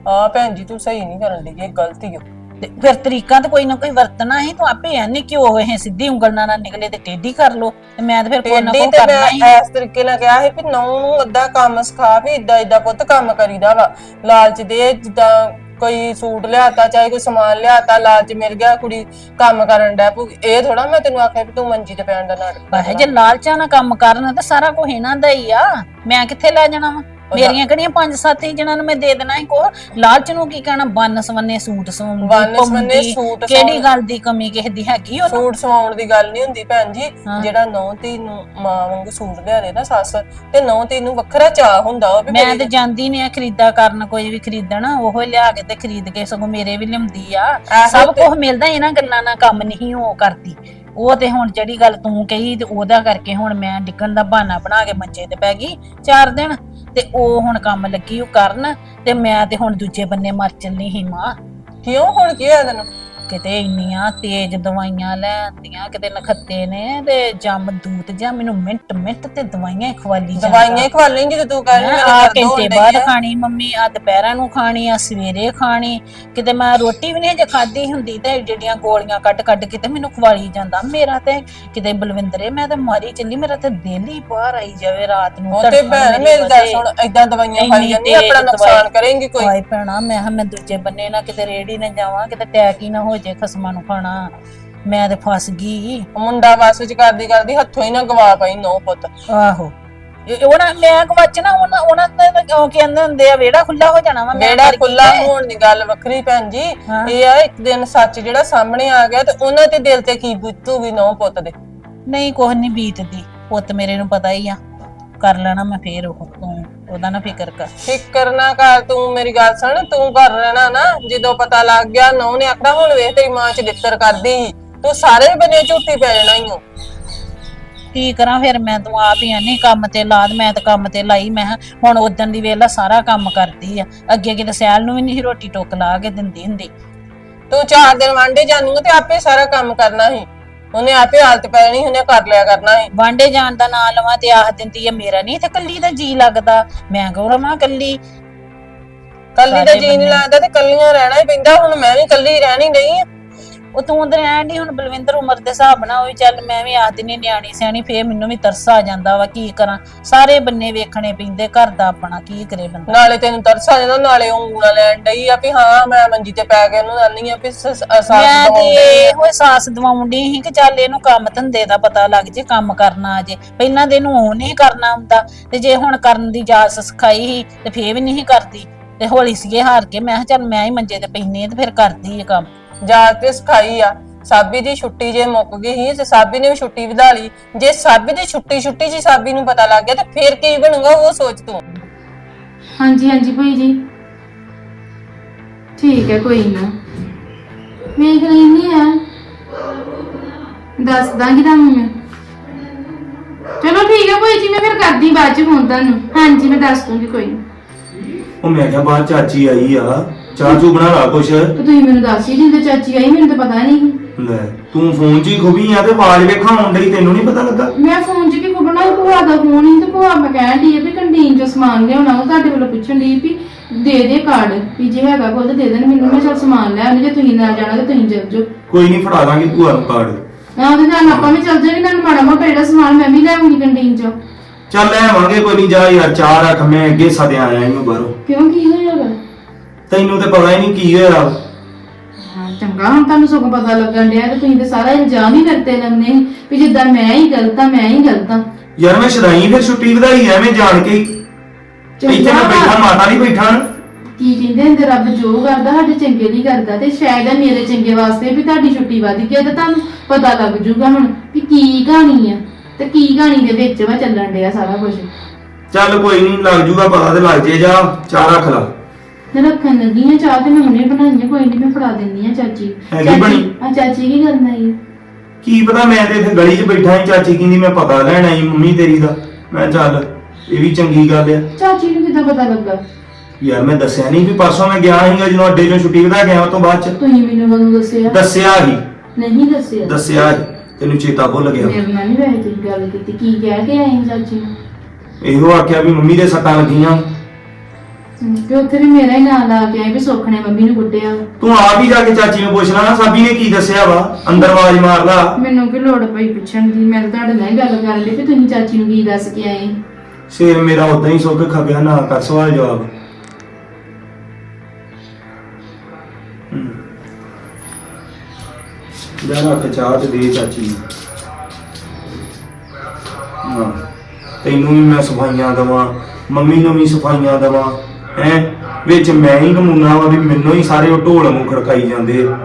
ਆ ਭੈਣ ਜੀ ਤੂੰ ਸਹੀ ਨਹੀਂ ਕਰਨ ਡਈ ਇਹ ਗਲਤੀ ਤੇ ਫਿਰ ਤਰੀਕਾ ਤੇ ਕੋਈ ਨਾ ਕੋਈ ਵਰਤਣਾ ਹੀ ਤੂੰ ਆਪੇ ਆਨੀ ਕਿਉਂ ਇਹ ਸਿੱਧੀ ਉਂਗਲ ਨਾਲ ਨਾ ਨਿਕਲੇ ਤੇ ਟੇਢੀ ਕਰ ਲੋ ਤੇ ਮੈਂ ਤੇ ਫਿਰ ਕੋਈ ਨਾ ਕੋਈ ਤੇ ਕਰਨਾ ਹੀ ਮੈਂ ਇਸ ਤਰੀਕੇ ਨਾਲ ਕਿਹਾ ਸੀ ਵੀ ਨੌ ਨੂੰ ਅੱਧਾ ਕੰਮ ਸਿਖਾ ਵੀ ਇਦਾਂ ਇਦਾਂ ਪੁੱਤ ਕੰਮ ਕਰੀਦਾ ਵਾ। ਲਾਲਚ ਦੇ ਜਿੱਦਾਂ ਕੋਈ ਸੂਟ ਲਿਆਤਾ ਚਾਹੇ ਕੋਈ ਸਮਾਨ ਲਿਆਤਾ ਲਾਲਚ ਮਿਲ ਗਿਆ ਕੁੜੀ ਕੰਮ ਕਰਨ ਡੈ ਪਊ ਇਹ ਥੋੜਾ ਮੈਂ ਤੈਨੂੰ ਆਖਿਆ ਵੀ ਤੂੰ ਮੰਜੀ ਤੇ ਪੈਣ ਦਾ ਨਾਟਕ ਇਹ ਜੇ ਲਾਲਚਾਂ ਨਾਲ ਕੰਮ ਕਰਨ ਤਾਂ ਸਾਰਾ ਕੁਝ ਇਹਨਾਂ ਦਾ ਹੀ ਆ। ਮੈਂ ਕਿੱਥੇ ਲੈ ਜਾਣਾ ਵਾ? ਮੇਰੀਆਂ ਕਿਹੜੀਆਂ ਪੰਜ ਸੱਤ ਹੀ ਜਿਹਨਾਂ ਨੂੰ ਮੈਂ ਦੇ ਦੇਣਾ ਹੀ ਕੋ ਲਾਲਚ ਨੂੰ ਕੀ ਕਹਿਣਾ? ਬੰਨ ਸਵੰਨੇ ਸੂਟ ਸਵਾਉਂਦੀ ਵੰਨ ਸਵੰਨੇ ਸੂਟ ਕਿਹੜੀ ਸਵਾਉਣ- ਗੱਲ ਦੀ ਕਮੀ ਕਿਸੇ ਦੀ ਹੈਗੀ ਉਹ ਸੂਟ ਸਵਾਉਣ ਦੀ ਗੱਲ ਨਹੀਂ ਹੁੰਦੀ ਭੈਣ ਜੀ। ਜਿਹੜਾ ਨੌ ਧੀ ਨੂੰ ਮਾਂ ਵਾਂਗੂ ਸੂਟ ਲਿਆ ਦੇ ਨਾ ਸੱਸ ਤੇ ਨੌ ਧੀ ਨੂੰ ਵੱਖਰਾ ਚਾਹ ਹੁੰਦਾ ਉਹ ਵੀ ਮੈਂ ਮੇਰੀ ਤੇ ਜਾਂਦੀ ਨਹੀਂ ਆ ਖਰੀਦਾ ਕਰਨ ਕੋਈ ਵੀ ਖਰੀਦਣਾ ਉਹ ਲਿਆ ਕੇ ਤੇ ਖਰੀਦ ਕੇ ਸਗੋਂ ਮੇਰੇ ਵੀ ਲਿਆਉਂਦੀ ਆ। ਸਭ ਤੇ- ਕੁਝ ਮਿਲਦਾ ਇਹਨਾਂ ਗੱਲਾਂ ਨਾਲ ਕੰਮ ਨਹੀਂ ਉਹ ਕਰਦੀ। ਉਹ ਤੇ ਹੁਣ ਜਿਹੜੀ ਗੱਲ ਤੂੰ ਕਹੀ ਤੇ ਉਹਦਾ ਕਰਕੇ ਹੁਣ ਮੈਂ ਡਿੱਗਣ ਦਾ ਬਹਾਨਾ ਬਣਾ ਕੇ ਮੰਜੇ ਤੇ ਪੈ ਗਈ। ਚਾਰ ਦਿਨ ਤੇ ਉਹ ਹੁਣ ਕੰਮ ਲੱਗੀ ਉਹ ਕਰਨ ਤੇ ਮੈਂ ਤੇ ਹੁਣ ਦੂਜੇ ਬੰਨੇ ਮਰ ਚੱਲੀ ਸੀ ਮਾਂ। ਕਿਉਂ? ਹੁਣ ਕੀ ਹੋਇਆ ਤੈਨੂੰ? ਕਿਤੇ ਇੰਨੀਆਂ ਤੇਜ਼ ਦਵਾਈਆਂ ਲੈਂਦੀਆਂ ਕਿਤੇ ਨਖੱਤੇ ਨੇ ਤੇ ਜੰਮ ਦੂਤ ਜਾਂ ਮੈਨੂੰ ਮਿੰਟ ਮਿੰਟ ਤੇ ਦਵਾਈਆਂ ਹੀ ਖਵਾਲੀ ਜਾਂਦਾ। ਦਵਾਈਆਂ ਹੀ ਖਵਾ ਤੇ ਤੂੰ ਕਹਿੰਦੀ ਹੈਂ, ਮੇਰੇ ਆ ਘੰਟੇ ਬਾਅਦ। ਖਾਣੀ ਮੰਮੀ ਆ ਦੁਪਹਿਰਾਂ ਨੂੰ ਖਾਣੀ ਆ ਸਵੇਰੇ ਖਾਣੀ ਕਿਤੇ ਮੈਂ ਰੋਟੀ ਵੀ ਨਹੀਂ ਜੇ ਖਾਦੀ ਹੁੰਦੀ ਤੇ ਜਿਹੜੀਆਂ ਗੋਲੀਆਂ ਕੱਢ ਕੱਢ ਕੇ ਤੇ ਮੈਨੂੰ ਖਵਾਲੀ ਜਾਂਦਾ ਮੇਰਾ ਤੇ ਕਿਤੇ ਬਲਵਿੰਦਰੇ ਮੈਂ ਤੇ ਮਾਰੀ ਚੱਲੀ ਮੇਰਾ ਤੇ ਦਿਲ ਹੀ ਬਾਹਰ ਆਈ ਜਾਵੇ ਰਾਤ ਨੂੰ ਤੇ ਭੈਣ ਮੇਰੀ ਗੱਲ। ਸੁਣ ਏਦਾਂ ਦਵਾਈਆਂ ਖਾਈ ਜਾਂਦੀ ਆਪਣਾ ਨੁਕਸਾਨ। ਕਰੇਂਗੀ ਕੋਈ ਹਾਏ ਭੈਣਾ ਮੈਂ ਕਿਹਾ ਮੈਂ ਦੂਜੇ ਬੰਨੇ ਨਾ ਕਿਤੇ ਰੇੜੀ ਨਾ ਜਾਵਾਂ ਕਿਤੇ ਟੈਕ ਹੀ ਨਾ ਹੋ ਜੇ ਖਸਮਾਂ ਨੂੰ ਖਾਣਾ ਮੈਂ ਤੇ ਫਸ ਗਈ। ਮੁੰਡਾ ਬਸ ਚ ਕਰਦੀ ਕਰਦੀ ਹੱਥੋਂ ਹੀ ਨਾ ਗਵਾ ਪਈ ਨੋ ਪੁੱਤ। ਆਹੋ। ਇਹ- ਉਹਨਾਂ ਮੈਂ ਗਵਾਚਣਾ ਉਹਨਾਂ ਉਹਨਾਂ ਦਾ ਤਾਂ ਕਿਉਂ ਕਹਿੰਦੇ ਹੁੰਦੇ ਆ ਵਿਹੜਾ ਖੁੱਲਾ ਹੋ ਜਾਣਾ ਵਾ ਮੈਂ ਜਿਹੜਾ ਮਰ ਗਈ ਖੁੱਲਾ ਤੇ। ਹੋਣ ਦੀ ਗੱਲ ਵੱਖਰੀ ਭੈਣ ਜੀ। ਹਾਂ। ਇਹ ਆ ਇੱਕ ਦਿਨ ਸੱਚ ਜਿਹੜਾ ਸਾਹਮਣੇ ਆ ਗਿਆ ਤੇ ਉਹਨਾਂ ਤੇ ਦਿਲ ਤੇ ਕੀ ਬੀਤੂਗੀ ਨੋ ਪੁੱਤ ਦੇ। ਨਹੀਂ ਕੁਛ ਨਹੀਂ ਬੀਤਦੀ। ਪੁੱਤ ਮੇਰੇ ਨੂੰ ਪਤਾ ਹੀ ਆ। ਕਰ ਲੈਣਾ ਮੈਂ ਫੇਰ ਉਹ ਤੂੰ ਉਹਦਾ ਨਾ ਫਿਕਰ ਕਰ। ਫਿਕਰ ਨਾ ਕਰ ਤੂੰ ਮੇਰੀ ਗੱਲ ਸੁਣ ਤੂੰ ਕਰ ਰਹਿਣਾ ਨਾ ਜਦੋਂ ਪਤਾ ਲੱਗ ਗਿਆ ਨੌ ਨੇ ਆਖਣਾ ਹੁਣ ਵੇਖ ਤੇਰੀ ਮਾਂ ਚ ਦਿੱਤਰ ਕਰਦੀ ਸੀ। ਤੂੰ ਸਾਰੇ ਬਨੇ ਝੂਠੀ ਪੈ ਜਾਣਾ ਹੀ ਕੀ ਕਰਾਂ ਫਿਰ? ਮੈਂ ਤੂੰ ਆਪ ਹੀ ਆਨੀ ਕੰਮ ਤੇ ਲਾਦ ਮੈਂ ਤਾਂ ਕੰਮ ਤੇ ਲਾਈ ਮੈਂ ਕਿਹਾ ਹੁਣ ਉਦੋਂ ਦੀ ਵੇਲਾ ਸਾਰਾ ਕੰਮ ਕਰਦੀ ਆ। ਅੱਗੇ ਕਿਤੇ ਸਿਆਲ ਨੂੰ ਵੀ ਨਹੀਂ ਸੀ ਰੋਟੀ ਟੋਕ ਲਾ ਕੇ ਦਿੰਦੀ ਹੁੰਦੀ। ਤੂੰ ਚਾਰ ਦਿਨ ਵਾਂਡੇ ਜਾਣੂਗਾ ਤੇ ਆਪੇ ਸਾਰਾ ਕੰਮ ਕਰਨਾ ਸੀ। ਉਹਨੇ ਆਪੇ ਹਾਲਤ ਪੈ ਜਾਣੀ ਉਹਨੇ ਕਰ ਲਿਆ ਕਰਨਾ ਸੀ। ਵਾਂਡੇ ਜਾਣ ਦਾ ਨਾਂ ਲਵਾਂ ਤੇ ਆਖ ਦਿੰਦੀ ਆ ਮੇਰਾ ਨਹੀਂ ਤੇ ਕੱਲੀ ਦਾ ਜੀ ਲੱਗਦਾ। ਮੈਂ ਕਹੋ ਰਵਾਂ ਕੱਲੀ? ਕੱਲੀ ਦਾ ਜੀ ਨਹੀਂ। ਲੱਗਦਾ ਤੇ ਕੱਲੀਆਂ ਰਹਿਣਾ ਹੀ ਪੈਂਦਾ ਹੁਣ ਮੈਂ ਵੀ ਕੱਲੀ ਰਹਿਣੀ ਨਹੀਂ ਆ। ਉਹ ਤੂੰ ਉਧਰ ਐਂ ਨੀ ਹੁਣ ਬਲਵਿੰਦਰ ਉਮਰ ਦੇ ਹਿਸਾਬ ਨਾਲ ਉਹ ਵੀ ਚੱਲ ਮੈਂ ਵੀ ਆਖਦੀ ਨਹੀਂ ਨਿਆਣੀ ਸਿਆਣੀ ਫੇਰ ਮੈਨੂੰ ਵੀ ਤਰਸ ਆ ਜਾਂਦਾ ਵਾ ਕੀ ਕਰਾਂ। ਸਾਰੇ ਬੰਨੇ ਵੇਖਣੇ ਪੈਂਦੇ ਘਰ ਦਾ ਆਪਣਾ ਕੀ ਕਰੇ ਬੰਦਾ। ਨਾਲੇ ਤੈਨੂੰ ਤਰਸ ਆ ਜਾਂਦਾ ਨਾਲੇ ਉਹ ਉਂਗਲਾਂ ਲੈਣ ਡਈ ਆ ਵੀ ਹਾਂ ਮੈਂ ਮੰਜੀ ਤੇ ਪੈ ਕੇ ਉਹਨੂੰ ਆਨੀ ਆ ਵੀ ਸ- ਸ- ਸਾਥ ਮੈਂ ਤੇ ਦਵਾਉਂਦੇ ਆ। ਇਹੋ ਸਾਸ ਦਵਾਉਂਦੀ ਸੀ ਕਿ ਚੱਲ ਇਹਨੂੰ ਕੰਮ ਧੰਦੇ ਦਾ ਪਤਾ ਲੱਗ ਜੇ ਕੰਮ ਕਰਨਾ ਅਜੇ ਪਹਿਲਾਂ ਦੇ ਇਹਨੂੰ ਉਹ ਨਹੀਂ ਕਰਨਾ ਹੁੰਦਾ ਤੇ ਜੇ ਹੁਣ ਕਰਨ ਦੀ ਜਾਚ ਸਿਖਾਈ ਸੀ ਤੇ ਫੇਰ ਵੀ ਨਹੀਂ ਕਰਦੀ। ਤੇ ਹੌਲੀ ਸੀਗੇ ਹਾਰ ਕੇ, ਮੈਂ ਕਿਹਾ ਚੱਲ ਮੈਂ ਹੀ ਮੰਜੇ ਤੇ ਪੈਣੀ ਤੇ ਫਿਰ ਕਰਦੀ ਇਹ ਕੰਮ। ਜਾ ਕੇ ਸਿਖਾਈ ਆ। ਸਾਬੀ ਦੀ ਛੁੱਟੀ ਜੇ ਮੁੱਕ ਗਈ ਸੀ ਤੇ ਸਾਬੀ ਨੇ ਵੀ ਛੁੱਟੀ ਵਧਾ ਲਈ। ਜੇ ਸਾਬੀ ਦੀ ਛੁੱਟੀ ਛੁੱਟੀ ਜੀ ਸਾਬੀ ਨੂੰ ਪਤਾ ਲੱਗ ਗਿਆ ਤੇ ਫੇਰ ਕੀ ਬਣੂਗਾ, ਉਹ ਸੋਚ ਤੂੰ। ਹਾਂਜੀ ਹਾਂਜੀ ਭਾਈ ਜੀ। ਠੀਕ ਹੈ, ਕੋਈ ਨਾ। ਵੇਖ ਲੈਣੀ ਆ। ਦੱਸ ਦਾਂਗੀ ਤੁਹਾਨੂੰ ਮੈਂ। ਚਲੋ ਠੀਕ ਹੈ ਭਾਈ ਜੀ, ਮੈਂ ਫਿਰ ਕਰਦੀ ਬਾਅਦ ਚ ਫੋਨ ਤੁਹਾਨੂੰ। ਹਾਂਜੀ, ਮੈਂ ਦੱਸ ਦੂੰਗੀ, ਕੋਈ ਨਾ। ਉਹ ਮੈਂ ਕਿਹਾ ਬਾਹਰ ਚਾਚੀ ਆਈ ਆ। ਚਾਹ ਚੂ ਬਣਾ ਲਾ ਕੁਛ। ਤੇ ਤੁਸੀਂ ਮੈਨੂੰ ਦੱਸ ਹੀ ਦਿੰਦੇ ਚਾਚੀ ਆਈ ਮੈਨੂੰ ਤਾਂ ਪਤਾ ਨਹੀਂ। ਲੈ ਤੂੰ ਫੋਨ 'ਚ ਹੀ ਖੁਬੀ ਆ ਤੇ ਆਵਾਜ਼ ਵੇਖਾਂ ਆਉਣ ਡਈ ਤੈਨੂੰ ਨਹੀਂ ਪਤਾ ਲੱਗਾ? ਮੈਂ ਫੋਨ 'ਚ ਕੀ ਖੁਬਣਾ ਭੂਆ ਦਾ ਫੋਨ ਹੀ ਤੇ ਭੂਆ ਮੈਂ ਕਹਿਣ ਦੀ ਵੀ ਕੰਟੀਨ 'ਚ ਸਮਾਨ ਲਿਆਉਣਾ ਉਹ ਤੁਹਾਡੇ ਵੱਲੋਂ ਪੁੱਛਣ ਦੀ ਵੀ ਦੇ ਦੇ ਕਾਰਡ ਵੀ ਜੇ ਹੈਗਾ ਕੋਲ ਤੇ ਦੇ ਦੇਣ ਮੈਨੂੰ। ਮੈਂ ਚਲ ਸਮਾਨ ਲੈ ਆਉਂਦੀ ਜੇ ਤੁਸੀਂ ਨਾ ਜਾਣਾ ਤੇ ਤੁਸੀਂ ਚੱਲ ਜਾਓ। ਕੋਈ ਨਹੀਂ ਫੜਾ ਦਾਂਗੇ ਭੂਆ ਨੂੰ ਕਾਰਡ ਨਾ ਉਹਦੇ ਨਾਲ ਆਪਾਂ ਵੀ ਚੱਲ ਜਾਵਾਂਗੇ ਨਾਲ ਮਾੜਾ ਮੋਟਾ ਜਿਹੜਾ ਸਮਾਨ ਮੈਂ ਵੀ ਲੈ ਆਉਂਗੀ ਕੰਟੀਨ 'ਚੋਂ। ਚੱਲ ਲੈ ਆਵਾਂਗੇ ਕੋਈ ਨਹੀਂ ਜਾ ਯਾਰ ਚਾਹ ਰੱਖ ਮੈਂ ਅੱਗੇ ਸਦਿਆ ਆਇਆ ਹਾਂ ਬਾਹਰੋਂ। ਕਿਉਂ ਕੀ ਹੋਇਆਗਾ ਤੈਨੂੰ ਤੇ ਪਤਾ ਹੀ ਨਹੀਂ ਕੀ ਹੋਇਆ। ਹਾਂ ਚੰਗਾ ਹੁਣ ਤੁਹਾਨੂੰ ਸਗੋਂ ਪਤਾ ਲੱਗਣ ਡਿਆ ਤੇ ਤੁਸੀਂ ਤੇ ਸਾਰਾ ਇਲਜ਼ਾਮ ਹੀ ਕਰਤੇ ਲੰਨੇ ਵੀ ਜਿੱਦਾਂ ਮੈਂ ਹੀ ਗਲਤ ਆ ਮੈਂ ਹੀ ਗਲਤ ਆ। ਯਾਰ ਮੈਂ ਸ਼ਦਾਈ ਫਿਰ ਛੁੱਟੀ ਵਧਾਈ ਐਵੇਂ ਜਾਣ ਕੇ ਹੀ। ਇੱਥੇ ਮੈਂ ਬੈਠਾ ਮਾਤਾ ਨਹੀਂ ਬੈਠਾ। ਕੀ ਕਹਿੰਦੇ ਹੁੰਦੇ ਰੱਬ ਜੋ ਕਰਦਾ ਸਾਡੇ ਚੰਗੇ ਲਈ ਕਰਦਾ ਤੇ ਸ਼ਾਇਦ ਇਹ ਮੇਰੇ ਚੰਗੇ ਵਾਸਤੇ ਵੀ ਤੁਹਾਡੀ ਛੁੱਟੀ ਵਧ ਗਈ ਤੇ ਤੁਹਾਨੂੰ ਪਤਾ ਲੱਗ ਜੂਗਾ ਹੁਣ ਵੀ ਕੀ ਕਹਾਣੀ ਆ। ਤੇ ਕੀ ਕਹਾਣੀ ਦੇ ਵਿੱਚ ਵਾ ਚੱਲਣ ਡਿਆ ਸਾਰਾ ਕੁਝ ਚੱਲ ਕੋਈ ਨਹੀਂ ਲੱਗ ਜੂਗਾ ਪਤਾ ਤੇ ਲੱਗ ਜੇ ਜਾ ਚਾਹ ਰੱਖ ਲਾ। ਮੈਂ ਰੱਖਣ ਲੱਗੀ ਆ ਚਾਹ ਤੇ ਮੈਂ ਹੁਣੇ ਬਣਾਈ ਆ ਕੋਈ ਨਹੀਂ ਮੈਂ ਫੜਾ ਦਿੰਦੀ ਆ ਚਾਚੀ। ਹੈਗੀ ਚਾਚੀ- ਬਣੀ? ਆ ਚਾਚੀ ਕੀ ਕਰਨਾ ਹੈ ਕੀ ਪਤਾ ਮੈਂ ਤੇ ਇੱਥੇ ਗਲੀ 'ਚ ਬੈਠਾ ਸੀ ਚਾਚੀ ਕਹਿੰਦੀ ਮੈਂ ਪਤਾ ਲੈਣ ਆਈ ਮੰਮੀ ਤੇਰੀ ਦਾ। ਮੈਂ ਚੱਲ ਇਹ ਵੀ ਚੰਗੀ ਗੱਲ ਆ। ਚਾਚੀ ਨੂੰ ਕਿੱਦਾਂ ਪਤਾ ਲੱਗਾ? ਯਾਰ ਮੈਂ ਦੱਸਿਆ ਨਹੀਂ ਵੀ ਪਰਸੋਂ ਮੈਂ ਗਿਆ ਸੀਗਾ ਜਦੋਂ ਅੱਡੇ 'ਚੋਂ ਛੁੱਟੀ ਵਧਾ ਗਿਆ ਉਹ ਤੋਂ ਬਾਅਦ 'ਚ। ਤੁਸੀਂ ਮੈਨੂੰ ਕਦੋਂ ਦੱਸਿਆ? ਦੱਸਿਆ ਹੀ। ਨਹੀਂ ਦੱਸਿਆ। ਦੱਸਿਆ ਹੀ। ਤੈਨੂੰ ਚੇਤਾ ਭੁੱਲ ਗਿਆ। ਮੇਰੇ ਨਾਲ ਨਹੀਂ ਵੈਸੇ ਤੁਸੀਂ ਗੱਲ ਕੀਤੀ। ਕੀ ਕਹਿ ਕੇ ਆਏ ਚਾਚੀ ਨੂੰ? ਇਹੋ ਆਖਿਆ ਵੀ ਮੰਮੀ ਦੇ ਸੱਟਾਂ ਲੱਗੀਆਂ। ਹਮ, ਤੇ ਉੱਥੇ ਵੀ ਮੇਰਾ ਹੀ ਨਾਂ ਲਾ ਕੇ ਆਏ ਵੀ ਸੁੱਖ ਨੇ ਮੰਮੀ ਨੂੰ ਕੁੱਟਿਆ। ਤੂੰ ਆਪ ਹੀ ਜਾ ਕੇ ਚਾਚੀ ਨੂੰ ਪੁੱਛ ਲੈ ਨਾ ਸਾਬੀ ਨੇ ਕੀ ਦੱਸਿਆ ਵਾ? ਅੰਦਰ ਆਵਾਜ਼ ਮਾਰ ਲਾ ਮੈਨੂੰ ਕੀ ਲੋੜ ਪਈ ਪੁੱਛਣ ਦੀ? ਮੈਂ ਤਾਂ ਤੁਹਾਡੇ ਨਾਲ ਹੀ ਗੱਲ ਕਰਨ ਲਈ ਵੀ ਤੁਸੀਂ ਚਾਚੀ ਨੂੰ ਕੀ ਦੱਸ ਕੇ ਆਏ। ਸ਼ੇਰ ਮੇਰਾ ਉਦਾਂ ਹੀ ਸੁੱਕ ਖਪਿਆ ਨਾ ਕਰ ਸਵਾਲ ਜਵਾਬ। ਲੈ ਰੱਖ ਚਾਹ ਤੇ ਦੇ ਚਾਚੀ ਨੂੰ। ਹਾਂ ਤੈਨੂੰ ਵੀ ਮੈਂ ਸਫਾਈਆਂ ਦਵਾਂ, ਮੰਮੀ ਨੂੰ ਵੀ ਸਫਾਈਆਂ ਦਵਾਂ, ਹੈ ਵਿੱਚ ਮੈਂ ਹੀ ਨਮੂਨਾ ਵਾ ਵੀ ਮੈਨੂੰ ਹੀ ਸਾਰੇ ਉਹ ਢੋਲ ਨੂੰ ਖੜਕਾਈ ਜਾਂਦੇ ਆ।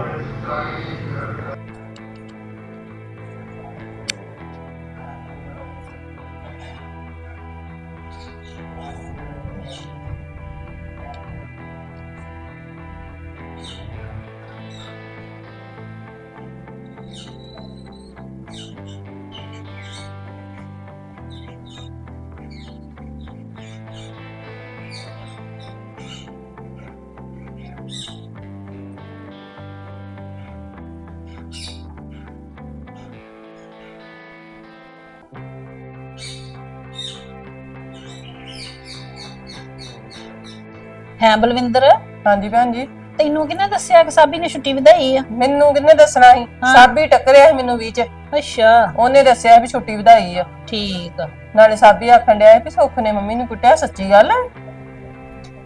ਹੈ ਬਲਵਿੰਦਰ? ਹਾਂਜੀ ਭੈਣ ਜੀ। ਤੈਨੂੰ ਕਿਹਨੇ ਦੱਸਿਆ ਕਿ ਸਾਬੀ ਨੇ ਛੁੱਟੀ ਵਧਾਈ ਆ? ਮੈਨੂੰ ਕਿੰਨੇ ਦੱਸਣਾ ਸੀ? ਹਾਂ। ਸਾਬੀ ਟੱਕਰਿਆ ਸੀ ਮੈਨੂੰ ਵਿੱਚ। ਅੱਛਾ। ਉਹਨੇ ਦੱਸਿਆ ਵੀ ਛੁੱਟੀ ਵਧਾਈ ਆ। ਠੀਕ ਆ। ਨਾਲੇ ਸਾਬੀ ਆਖਣ ਡਿਆ ਸੀ ਵੀ ਸੁੱਖ ਨੇ ਮੰਮੀ ਨੂੰ ਕੁੱਟਿਆ ਸੱਚੀ ਗੱਲ।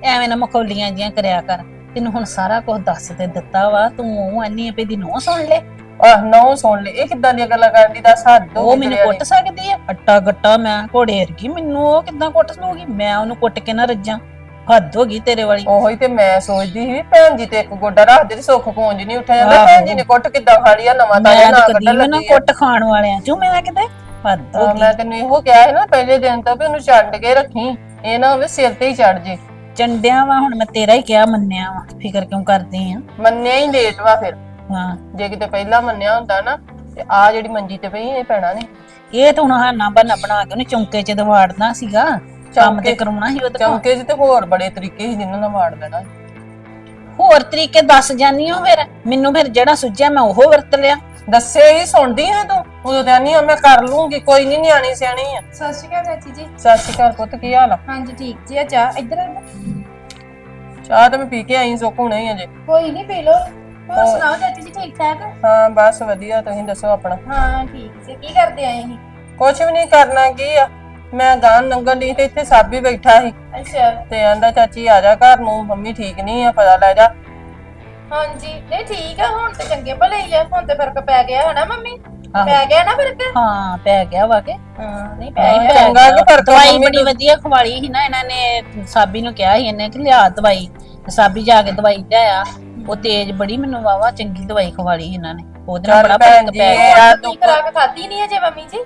ਐਵੇਂ ਨਾ ਮਖੌਲੀਆਂ ਜੀਆਂ ਕਰਿਆ ਕਰ। ਤੈਨੂੰ ਹੁਣ ਸਾਰਾ ਕੁਝ ਦੱਸ ਤੇ ਦਿੱਤਾ ਵਾ। ਤੂੰ ਉਹ ਅੰਨੀ ਆਪੇ ਦੀ ਨੋ ਸੁਣ ਲੈ। ਆਹ ਨੌ ਸੁਣ ਲੈ। ਇਹ ਕਿੱਦਾਂ ਦੀਆਂ ਗੱਲਾਂ ਕਰਨ ਦੀ ਹੋ ਉਹ ਮੈਨੂੰ ਕੁੱਟ ਸਕਦੀ ਆ। ਅੱਟਾ ਗੱਟਾ ਮੈਂ ਘੋੜੇ ਵਰਗੀ। ਮੈਨੂੰ ਉਹ ਕਿੱਦਾਂ ਕੁੱਟ ਲੂਗੀ ਮੈਂ ਉਹਨੂੰ ਕੁੱਟ ਕੇ ਨਾ ਰੱਜਾਂ। ਹੱਦ ਹੋ ਗਈ ਤੇਰੇ ਵਾਲੀ। ਉਹੀ ਤੇ ਮੈਂ ਸੋਚਦੀ ਸੀ ਭੈਣ ਜੀ ਤੇ ਇੱਕ ਗੋਡਾ ਰੱਖਦੇ ਤੇ ਸੁੱਖ ਪੂੰਜ ਨਹੀਂ ਉੱਠਿਆ ਜਾਂਦਾ। ਭੈਣ ਜੀ ਨੇ ਕੁੱਟ ਕਿੱਦਾਂ ਖਾ ਲਿਆ ਨਵਾਂ ਮੈਂ ਤਾਂ ਨਾ ਕਦੀ ਕੱਢਣ ਵੀ ਨਾ ਲੱਗੀ ਆ। ਕੁੱਟ ਖਾਣ ਵਾਲਿਆਂ ਚੋਂ ਮੈਂ ਕਿਤੇ ਹੱਦ ਹੋ ਗਈ। ਮੈਂ ਤੈਨੂੰ ਇਹੋ ਕਿਹਾ ਸੀ ਨਾ ਪਹਿਲੇ ਦਿਨ ਤੋਂ ਵੀ ਉਹਨੂੰ ਛੱਡ ਕੇ ਰੱਖੀ। ਇਹ ਨਾ ਹੋਵੇ ਸਿਰ ਤੇ ਹੀ ਚੜ ਜੇ। ਚੰਡਿਆ ਵਾ ਹੁਣ ਮੈਂ ਤੇਰਾ ਹੀ ਕਿਹਾ ਮੰਨਿਆ ਵਾ। ਫਿਕਰ ਕਿਉਂ ਕਰਦੀ ਆ? ਮੰਨਿਆ ਹੀ ਲੇਟ ਵਾ ਫਿਰ। ਹਾਂ। ਜੇ ਕਿਤੇ ਪਹਿਲਾਂ ਮੰਨਿਆ ਹੁੰਦਾ ਨਾ ਤੇ ਆ ਜਿਹੜੀ ਮੰਜੀ ਤੇ ਪਈ ਇਹ ਪੈਣਾ ਨਹੀਂ ਇਹ ਤਾਂ ਹੁਣ ਹਾਨਾ ਬਣਾ ਬਣਾ ਕੇ ਉਹਨੇ ਚੌਂਕੇ 'ਚ ਦਵਾੜਨਾ ਸੀਗਾ। ਕੰਮ ਤੇ ਕਰਾਉਣਾ ਸੀ ਉਹਦੇ ਕੋਲ ਚੌਂਕੇ 'ਚ ਤੇ ਹੋਰ ਬੜੇ ਤਰੀਕੇ ਸੀ ਜਿਨ੍ਹਾਂ ਨਾਲ ਵਾੜ ਦੇਣਾ ਹੋਰ ਤਰੀਕੇ ਦੱਸ ਜਾਨੀ ਹੋ ਫਿਰ। ਮੈਨੂੰ ਫਿਰ ਜਿਹੜਾ ਸੁੱਝਿਆ ਮੈਂ ਉਹ ਵਰਤ ਲਿਆ। ਦੱਸੇ ਹੀ ਸੁਣਦੀ ਹੈ ਤੂੰ। ਉਦੋਂ ਤਾਂ ਨਹੀਂ ਮੈਂ ਕਰ ਲੂੰਗੀ। ਕੋਈ ਨਹੀਂ ਨਿਆਣੀ ਸਿਆਣੀ ਆ। ਸਤਿ ਸ਼੍ਰੀ ਅਕਾਲ ਚਾਚੀ ਜੀ। ਸਤਿ ਸ਼੍ਰੀ ਅਕਾਲ ਪੁੱਤ ਕੀ ਹਾਲ ਆ? ਹਾਂਜੀ ਠੀਕ ਜੀ। ਆ ਚਾਹ ਇੱਧਰ ਆ। ਚਾਹ ਤਾਂ ਮੈਂ ਪੀ ਕੇ ਆਈ ਸੁੱਕ ਹੁਣੇ ਹੀ ਅਜੇ ਕੋਈ ਨਹੀਂ ਪੀ ਲਓ। ਹੋਰ ਸੁਣਾਓ ਚਾਚੀ ਜੀ ਠੀਕ ਠਾਕ? ਹਾਂ ਬਸ ਵਧੀਆ। ਤੁਸੀਂ ਦੱਸੋ ਆਪਣਾ? ਹਾਂ ਠੀਕ ਜੀ। ਕੀ ਕਰਦੇ ਆਏ ਸੀ? ਕੁਝ ਵੀ ਨਹੀਂ ਕਰਨਾ ਕੀ ਆ? ਮੈਂ ਗਾਂ ਲੰਘਣ ਦੀ ਤੇ ਇੱਥੇ ਸਾਬੀ ਬੈਠਾ ਸੀ। ਅੱਛਾ। ਤੇ ਆਂਦਾ ਚਾਚੀ ਆ ਜਾ ਘਰ ਨੂੰ ਮੰਮੀ ਠੀਕ ਨਹੀਂ ਆ ਪਤਾ ਲੈ ਜਾ। ਹਾਂਜੀ। ਨਹੀਂ ਠੀਕ ਆ ਹੁਣ ਤੇ ਚੰਗੇ ਭਲੇ ਹੀ ਆ ਹੁਣ ਤੇ ਫ਼ਰਕ ਪੈ ਗਿਆ ਹੈ ਨਾ ਮੰਮੀ। ਆਹੋ। ਪੈ ਗਿਆ ਨਾ ਫ਼ਰਕ? ਹਾਂ ਪੈ ਗਿਆ ਵਾ ਕੇ। ਹਾਂ ਨਹੀਂ ਪੈ ਗਿਆ। ਚੰਗਾ ਕਿ। ਫ਼ਰਕ ਦਵਾਈ ਮੰਮੀ ਬੜੀ ਨੂੰ- ਵਧੀਆ ਖਵਾਲੀ ਸੀ ਨਾ ਇਹਨਾਂ ਨੇ ਸਾਬੀ ਨੂੰ ਕਿਹਾ ਸੀ ਇਹਨੇ ਕਿ ਲਿਆ ਦਵਾਈ। ਤੇ ਸਾਬੀ ਜਾ ਕੇ ਦਵਾਈ ਲਿਆਇਆ ਉਹ ਤੇਜ਼ ਬੜੀ ਮੈਨੂੰ ਵਾਵਾ ਚੰਗੀ ਦਵਾਈ ਖਵਾਲੀ ਸੀ ਇਹਨਾਂ ਨੇ। ਉਹਦੇ ਨਾਲ ਚੱਲ ਬੜਾ ਭੈਣ ਫ਼ਰਕ ਜੀ, ਪੈ ਇਹ ਗਿਆ ਆ ਰੋਟੀ ਖਰਾਕ ਖਾਦੀ ਨਹੀਂ ਅਜੇ ਮੰਮੀ ਜੀ?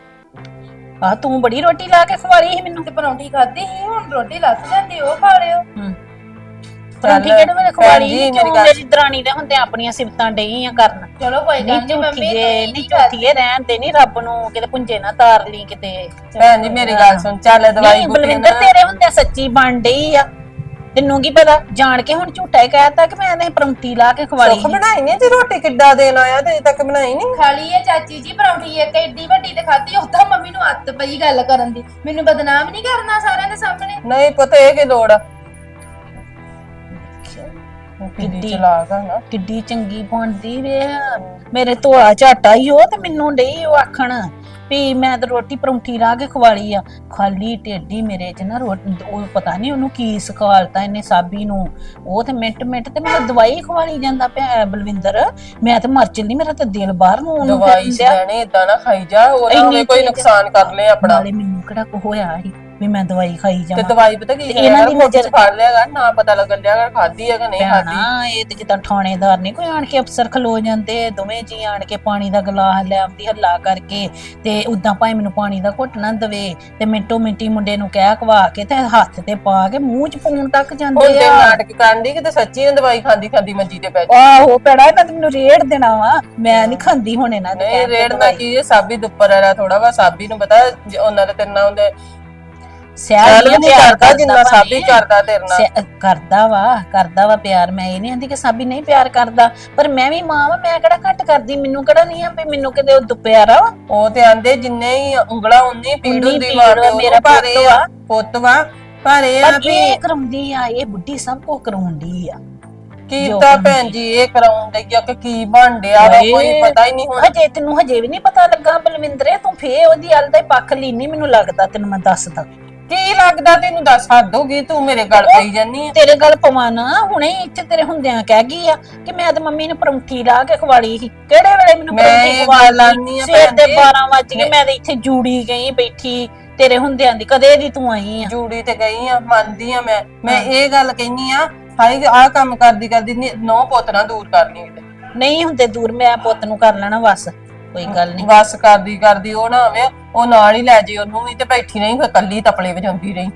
ਆ ਤੂੰ ਬੜੀ ਰੋਟੀ ਲਾ ਕੇ ਖਵਾਲੀ ਸੀ ਮੈਨੂੰ। ਤੇ ਪਰੌਂਠੀ ਖਾਦੀ ਸੀ ਹੁਣ ਰੋਟੀ ਲੱਥ ਜਾਂਦੀ ਉਹ ਖਾ ਲਿਓ। ਹੂੰ। ਪਰੌਂਠੀ ਕਿਹੜੇ ਵੇਲੇ ਖਵਾਲੀ ਜੀ, ਸੀ ਗੱਲ- ਮੇਰੀ ਦਰਾਣੀ ਦੇ ਹੁੰਦੇ ਆਪਣੀਆਂ ਸਿਫਤਾਂ ਡਈਆਂ ਕਰਨ। ਚਲੋ ਕੋਈ ਗੱਲ ਨਹੀਂ ਮੰਮੀ ਤੁਸੀਂ ਨਹੀਂ ਝੂਠੀਏ ਰਹਿਣ ਦੇ ਨਹੀਂ ਰੱਬ ਨੂੰ ਕਿਤੇ ਪੁੰਜੇ ਨਾ ਤਾਰ ਲਈ ਕਿਤੇ। ਭੈਣ ਜੀ ਮੇਰੀ ਗੱਲ ਸੁਣ ਚੱਲ ਦਵਾਈ ਨਹੀਂ ਬਲਵਿੰਦਰ ਤੇਰੇ ਹੁੰਦੇ ਸੱਚੀ ਬਣ ਡਈ ਆ। ਤੈਨੂੰ ਕੀ ਪਤਾ? ਜਾਣ ਕੇ ਹੁਣ ਝੂਠਾ ਹੀ ਕਹਿਤਾ ਕਿ ਮੈਂ ਇਹਨੇ ਪਰੌਂਠੀ ਲਾ ਕੇ ਖਵਾਲੀ ਸੁੱਖ ਬਣਾਈ ਨਹੀਂ ਤੇ ਰੋਟੀ ਕਿੱਦਾਂ ਦੇਣ ਆਇਆ ਤੇ ਅਜੇ ਤੱਕ ਬਣਾਈ ਨਹੀਂ ਖਾ ਲਈ ਹੈ ਚਾਚੀ ਜੀ ਪਰੌਂਠੀ ਇੱਕ ਏਡੀ ਵੱਡੀ ਤੇ ਉਦਾਂ ਮੰਮੀ ਨੂੰ ਹੱਥ ਪਈ ਗੱਲ ਕਰਨ ਦੀ। ਮੈਨੂੰ ਬਦਨਾਮ ਨਹੀਂ ਕਰਨਾ ਸਾਰਿਆਂ ਦੇ ਸਾਹਮਣੇ? ਨਹੀਂ ਪੁੱਤ ਇਹ ਕੀ ਲੋੜ ਆ? ਕਿੱਡੀ ਕਿੱਡੀ ਚਲਾਕ ਆ ਨਾ। ਕਿੱਡੀ ਚੰਗੀ ਬਣਦੀ ਵੇ ਮੇਰੇ ਧੋਲਾ ਝਾਟਾ ਹੀ ਉਹ ਤੇ ਮੈਨੂੰ ਡਈ ਉਹ ਆਖਣ। ਵੀ ਮੈਂ ਤਾਂ ਰੋਟੀ ਪਰੌਂਠੀ ਲਾ ਕੇ ਖਵਾਲੀ ਆ। ਖਾਲੀ ਢੇਡੀ ਮੇਰੇ ਚ ਨਾ ਰੋਟੀ ਉਹ ਪਤਾ ਨਹੀਂ ਉਹਨੂੰ ਕੀ ਸਿਖਾਲਤਾ ਇਹਨੇ ਸਾਬੀ ਨੂੰ। ਉਹ ਤੇ ਮਿੰਟ ਮਿੰਟ ਤੇ ਮੈਨੂੰ ਦਵਾਈ ਖਵਾਲੀ ਜਾਂਦਾ ਪਿਆ ਬਲਵਿੰਦਰ। ਮੈਂ ਤੇ ਮਰ ਚੱਲੀ ਮੇਰਾ ਤਾਂ ਦਿਲ ਬਾਹਰ ਨੂੰ ਉਹਨੂੰ ਦਵਾਈ। ਸਿਆਣੇ ਇਦਾਂ ਨਾ ਖਾਈ ਜਾ ਹੋਵੇ ਕੋਈ ਨੁਕਸਾਨ ਕਰ ਲੈ ਆਪਣਾ ਨਾਲੇ ਮੈਨੂੰ ਕਿਹੜਾ ਕੋ ਹੋਇਆ ਸੀ। ਵੀ ਮੈਂ ਦਵਾਈ ਖਾਈ ਤੇ ਜਾਵਾਂ। ਦਵਾਈ ਪਤਾ ਕੀ ਇਹਨਾਂ ਦੀ ਨਜ਼ਰ ਫੜ ਲਿਆਗਾ ਨਾ ਪਤਾ ਲੱਗਣ ਲਿਆਗਾ ਖਾਦੀ ਹੈ ਕਿ ਨਹੀਂ ਖਾਦੀ ਭੈਣਾ ਇਹ ਤੇ ਜਿੱਦਾਂ ਥਾਣੇਦਾਰ ਨਹੀਂ ਕੋਈ ਆਣ ਕੇ ਅਫਸਰ ਖਲੋ ਜਾਂਦੇ ਦੋਵੇਂ ਜੀ ਆਣ ਕੇ ਪਾਣੀ ਦਾ ਗਲਾਸ ਲੈ ਆਉਂਦੀ ਹੱਲਾ ਕਰਕੇ ਤੇ ਉਦਾਂ ਭਾਵੇਂ ਮੈਨੂੰ ਪਾਣੀ ਦਾ ਘੁੱਟ ਨਾ ਦਵੇ ਤੇ ਮਿੰਟੋ ਮਿੰਟੀ ਮੁੰਡੇ ਨੂੰ ਕਹਿ ਕਵਾ ਕੇ ਤੇ ਹੱਥ ਤੇ ਪਾ ਕੇ ਮੂੰਹ ਚ ਪਾਉਣ ਤੱਕ ਹੁਣ ਜਾਂਦੇ ਤੇ ਆ। ਨਾਟਕ ਕਰਦੀ ਕਿ ਤੇ ਸੱਚੀ ਨੇ ਦਵਾਈ ਖਾਂਦੀ ਖਾਂਦੀ ਮੰਜੀ ਤੇ ਪੈ ਜਾ ਆਹੋ ਭੈਣਾ ਇਹਨਾਂ ਤੇ ਮੈਨੂੰ ਰੇੜ ਦੇਣਾ ਵਾ। ਮੈਂ ਨਹੀਂ ਖਾਂਦੀ ਹੁਣ ਇਹਨਾਂ ਦੇ ਨਹੀਂ ਕਹਿਣ ਤੇ ਦਵਾਈ। ਕੀ ਇਹ ਸਾਬੀ ਦੇ ਉੱਪਰ ਵਾਲਾ ਥੋੜਾ ਵਾ ਸਾਬੀ ਨੂੰ ਪਤਾ ਜੇ ਉਹਨਾਂ ਦੇ ਤੇਰੇ ਨਾਲ ਹੁੰਦੇ ਨਹੀਂ ਕਰਦਾ ਜਿੰਨਾ ਭਾਵੇਂ। ਸਾਬੀ ਕਰਦਾ ਤੇਰੇ ਨਾਲ। ਸਿਆ- ਕਰਦਾ ਵਾ ਕਰਦਾ ਵਾ ਪਿਆਰ। ਮੈਂ ਇਹ ਨਹੀਂ ਆਂਦੀ ਕਿ ਸਾਬੀ ਨਹੀਂ ਪਿਆਰ ਕਰਦਾ ਪਰ ਮੈਂ ਵੀ ਮਾਂ ਵਾ ਮੈਂ ਕਿਹੜਾ ਘੱਟ ਕਰਦੀ? ਮੈਨੂੰ ਕਿਹੜਾ ਨਹੀਂ ਆ ਵੀ ਮੈਨੂੰ ਕਿਤੇ ਉਹ ਦੁਪਿਆਰਾ ਵਾ? ਉਹ ਤੇ ਆਂਦੇ ਜਿੰਨੇ ਹੀ ਉਂਗਲਾ ਉਨੀ ਪੀੜ ਉਨੀ ਹੁੰਦੀ ਪੀੜ ਮਾਂ ਵਾ, ਪਿਓ ਨੂੰ, ਮੇਰਾ ਪਰ ਪੁੱਤ ਇਹ ਆ, ਪੁੱਤ ਵਾ ਪਰ ਇਹ ਆ ਪਰ ਵੀ ਇਹ ਕਰਾਉਂਦੀ ਆ ਇਹ ਬੁੱਢੀ ਸਭ ਕੁਝ ਕਰਾਉਂਦੀ ਆ। ਕੀ ਜੋ ਤਾਂ ਬਣਦੀ। ਭੈਣ ਜੀ ਇਹ ਕਰਾਉਣ ਡਈ ਆ ਕਿ ਕੀ ਬਣ ਡਿਆ ਵਾ ਹਾਏ। ਕੋਈ ਪਤਾ ਹੀ ਨਹੀਂ ਹੁਣ। ਹਜੇ ਤੈਨੂੰ ਹਜੇ ਵੀ ਨਹੀਂ ਪਤਾ ਲੱਗਾ ਬਲਵਿੰਦਰੇ ਤੂੰ ਫੇ ਉਹਦੀ ਹਲ ਦਾ ਹੀ ਪੱਖ ਲੀਨੀ ਮੈਨੂੰ ਲੱਗਦਾ ਤੈਨੂੰ ਮੈਂ ਦੱਸਦਾ। ਕੀ ਲੱਗਦਾ ਤੈਨੂੰ? ਦੱਸ ਹੱਦ ਹੋ ਗਈ ਤੂੰ ਮੇਰੇ ਗਲ ਪਈ ਜਾਨੀ ਆ। ਤੇਰੇ ਗੱਲ ਪਵਾਨ ਹੁਣੇ ਹੀ ਇੱਥੇ ਤੇਰੇ ਹੁੰਦਿਆਂ ਕਹਿ ਗਈ ਆ ਕਿ ਮੈਂ ਤੇ ਮੰਮੀ ਨੂੰ ਪਰੌਂਠੀ ਲਾ ਕੇ ਖਵਾਲੀ ਸੀ। ਕਿਹੜੇ ਵੇਲੇ ਮੈਨੂੰ ਮੈਂ ਪਰੌਂਠੀ ਇਹ ਖਵਾਲੀ? ਗੱਲ ਆਨੀ ਆ ਸਵੇਰ ਦੇ ਭੈਣ ਜੀ। 12 ਵਜ ਗਏ ਮੈਂ ਤੇ ਇੱਥੇ ਜੂੜੀ ਗਈ ਬੈਠੀ ਤੇਰੇ ਹੁੰਦਿਆਂ ਦੀ ਕਦੇ ਦੀ ਤੂੰ ਆਈ ਆ। ਜੂੜੀ ਤੇ ਗਈ ਆ ਮੰਨਦੀ ਆ ਮੈਂ। ਮੈਂ ਇਹ ਗੱਲ ਕਹਿਨੀ ਆ ਹਾਈ ਆਹ ਕੰਮ ਕਰਦੀ ਕਰਦੀ ਨੌ ਪੁੱਤ ਨਾ ਦੂਰ ਕਰਨੀ ਕਿਤੇ ਨਹੀਂ ਹੁੰਦੇ ਦੂਰ ਮੈਂ ਪੁੱਤ ਨੂੰ ਕਰ ਲੈਣਾ ਬਸ। ਕੋਈ ਗੱਲ ਨਹੀਂ ਬਸ ਕਰਦੀ ਕਰਦੀ ਉਹ ਨਾ ਆਵੇ ਉਹ ਨਾਲ ਹੀ ਲੈ ਜੇ ਉਹਨੂੰ ਵੀ ਤੇ ਬੈਠੀ ਨਹੀਂ ਫਿਰ ਕੱਲੀ ਤਪਲੇ ਵਜਾਉਂਦੀ ਰਹੀ।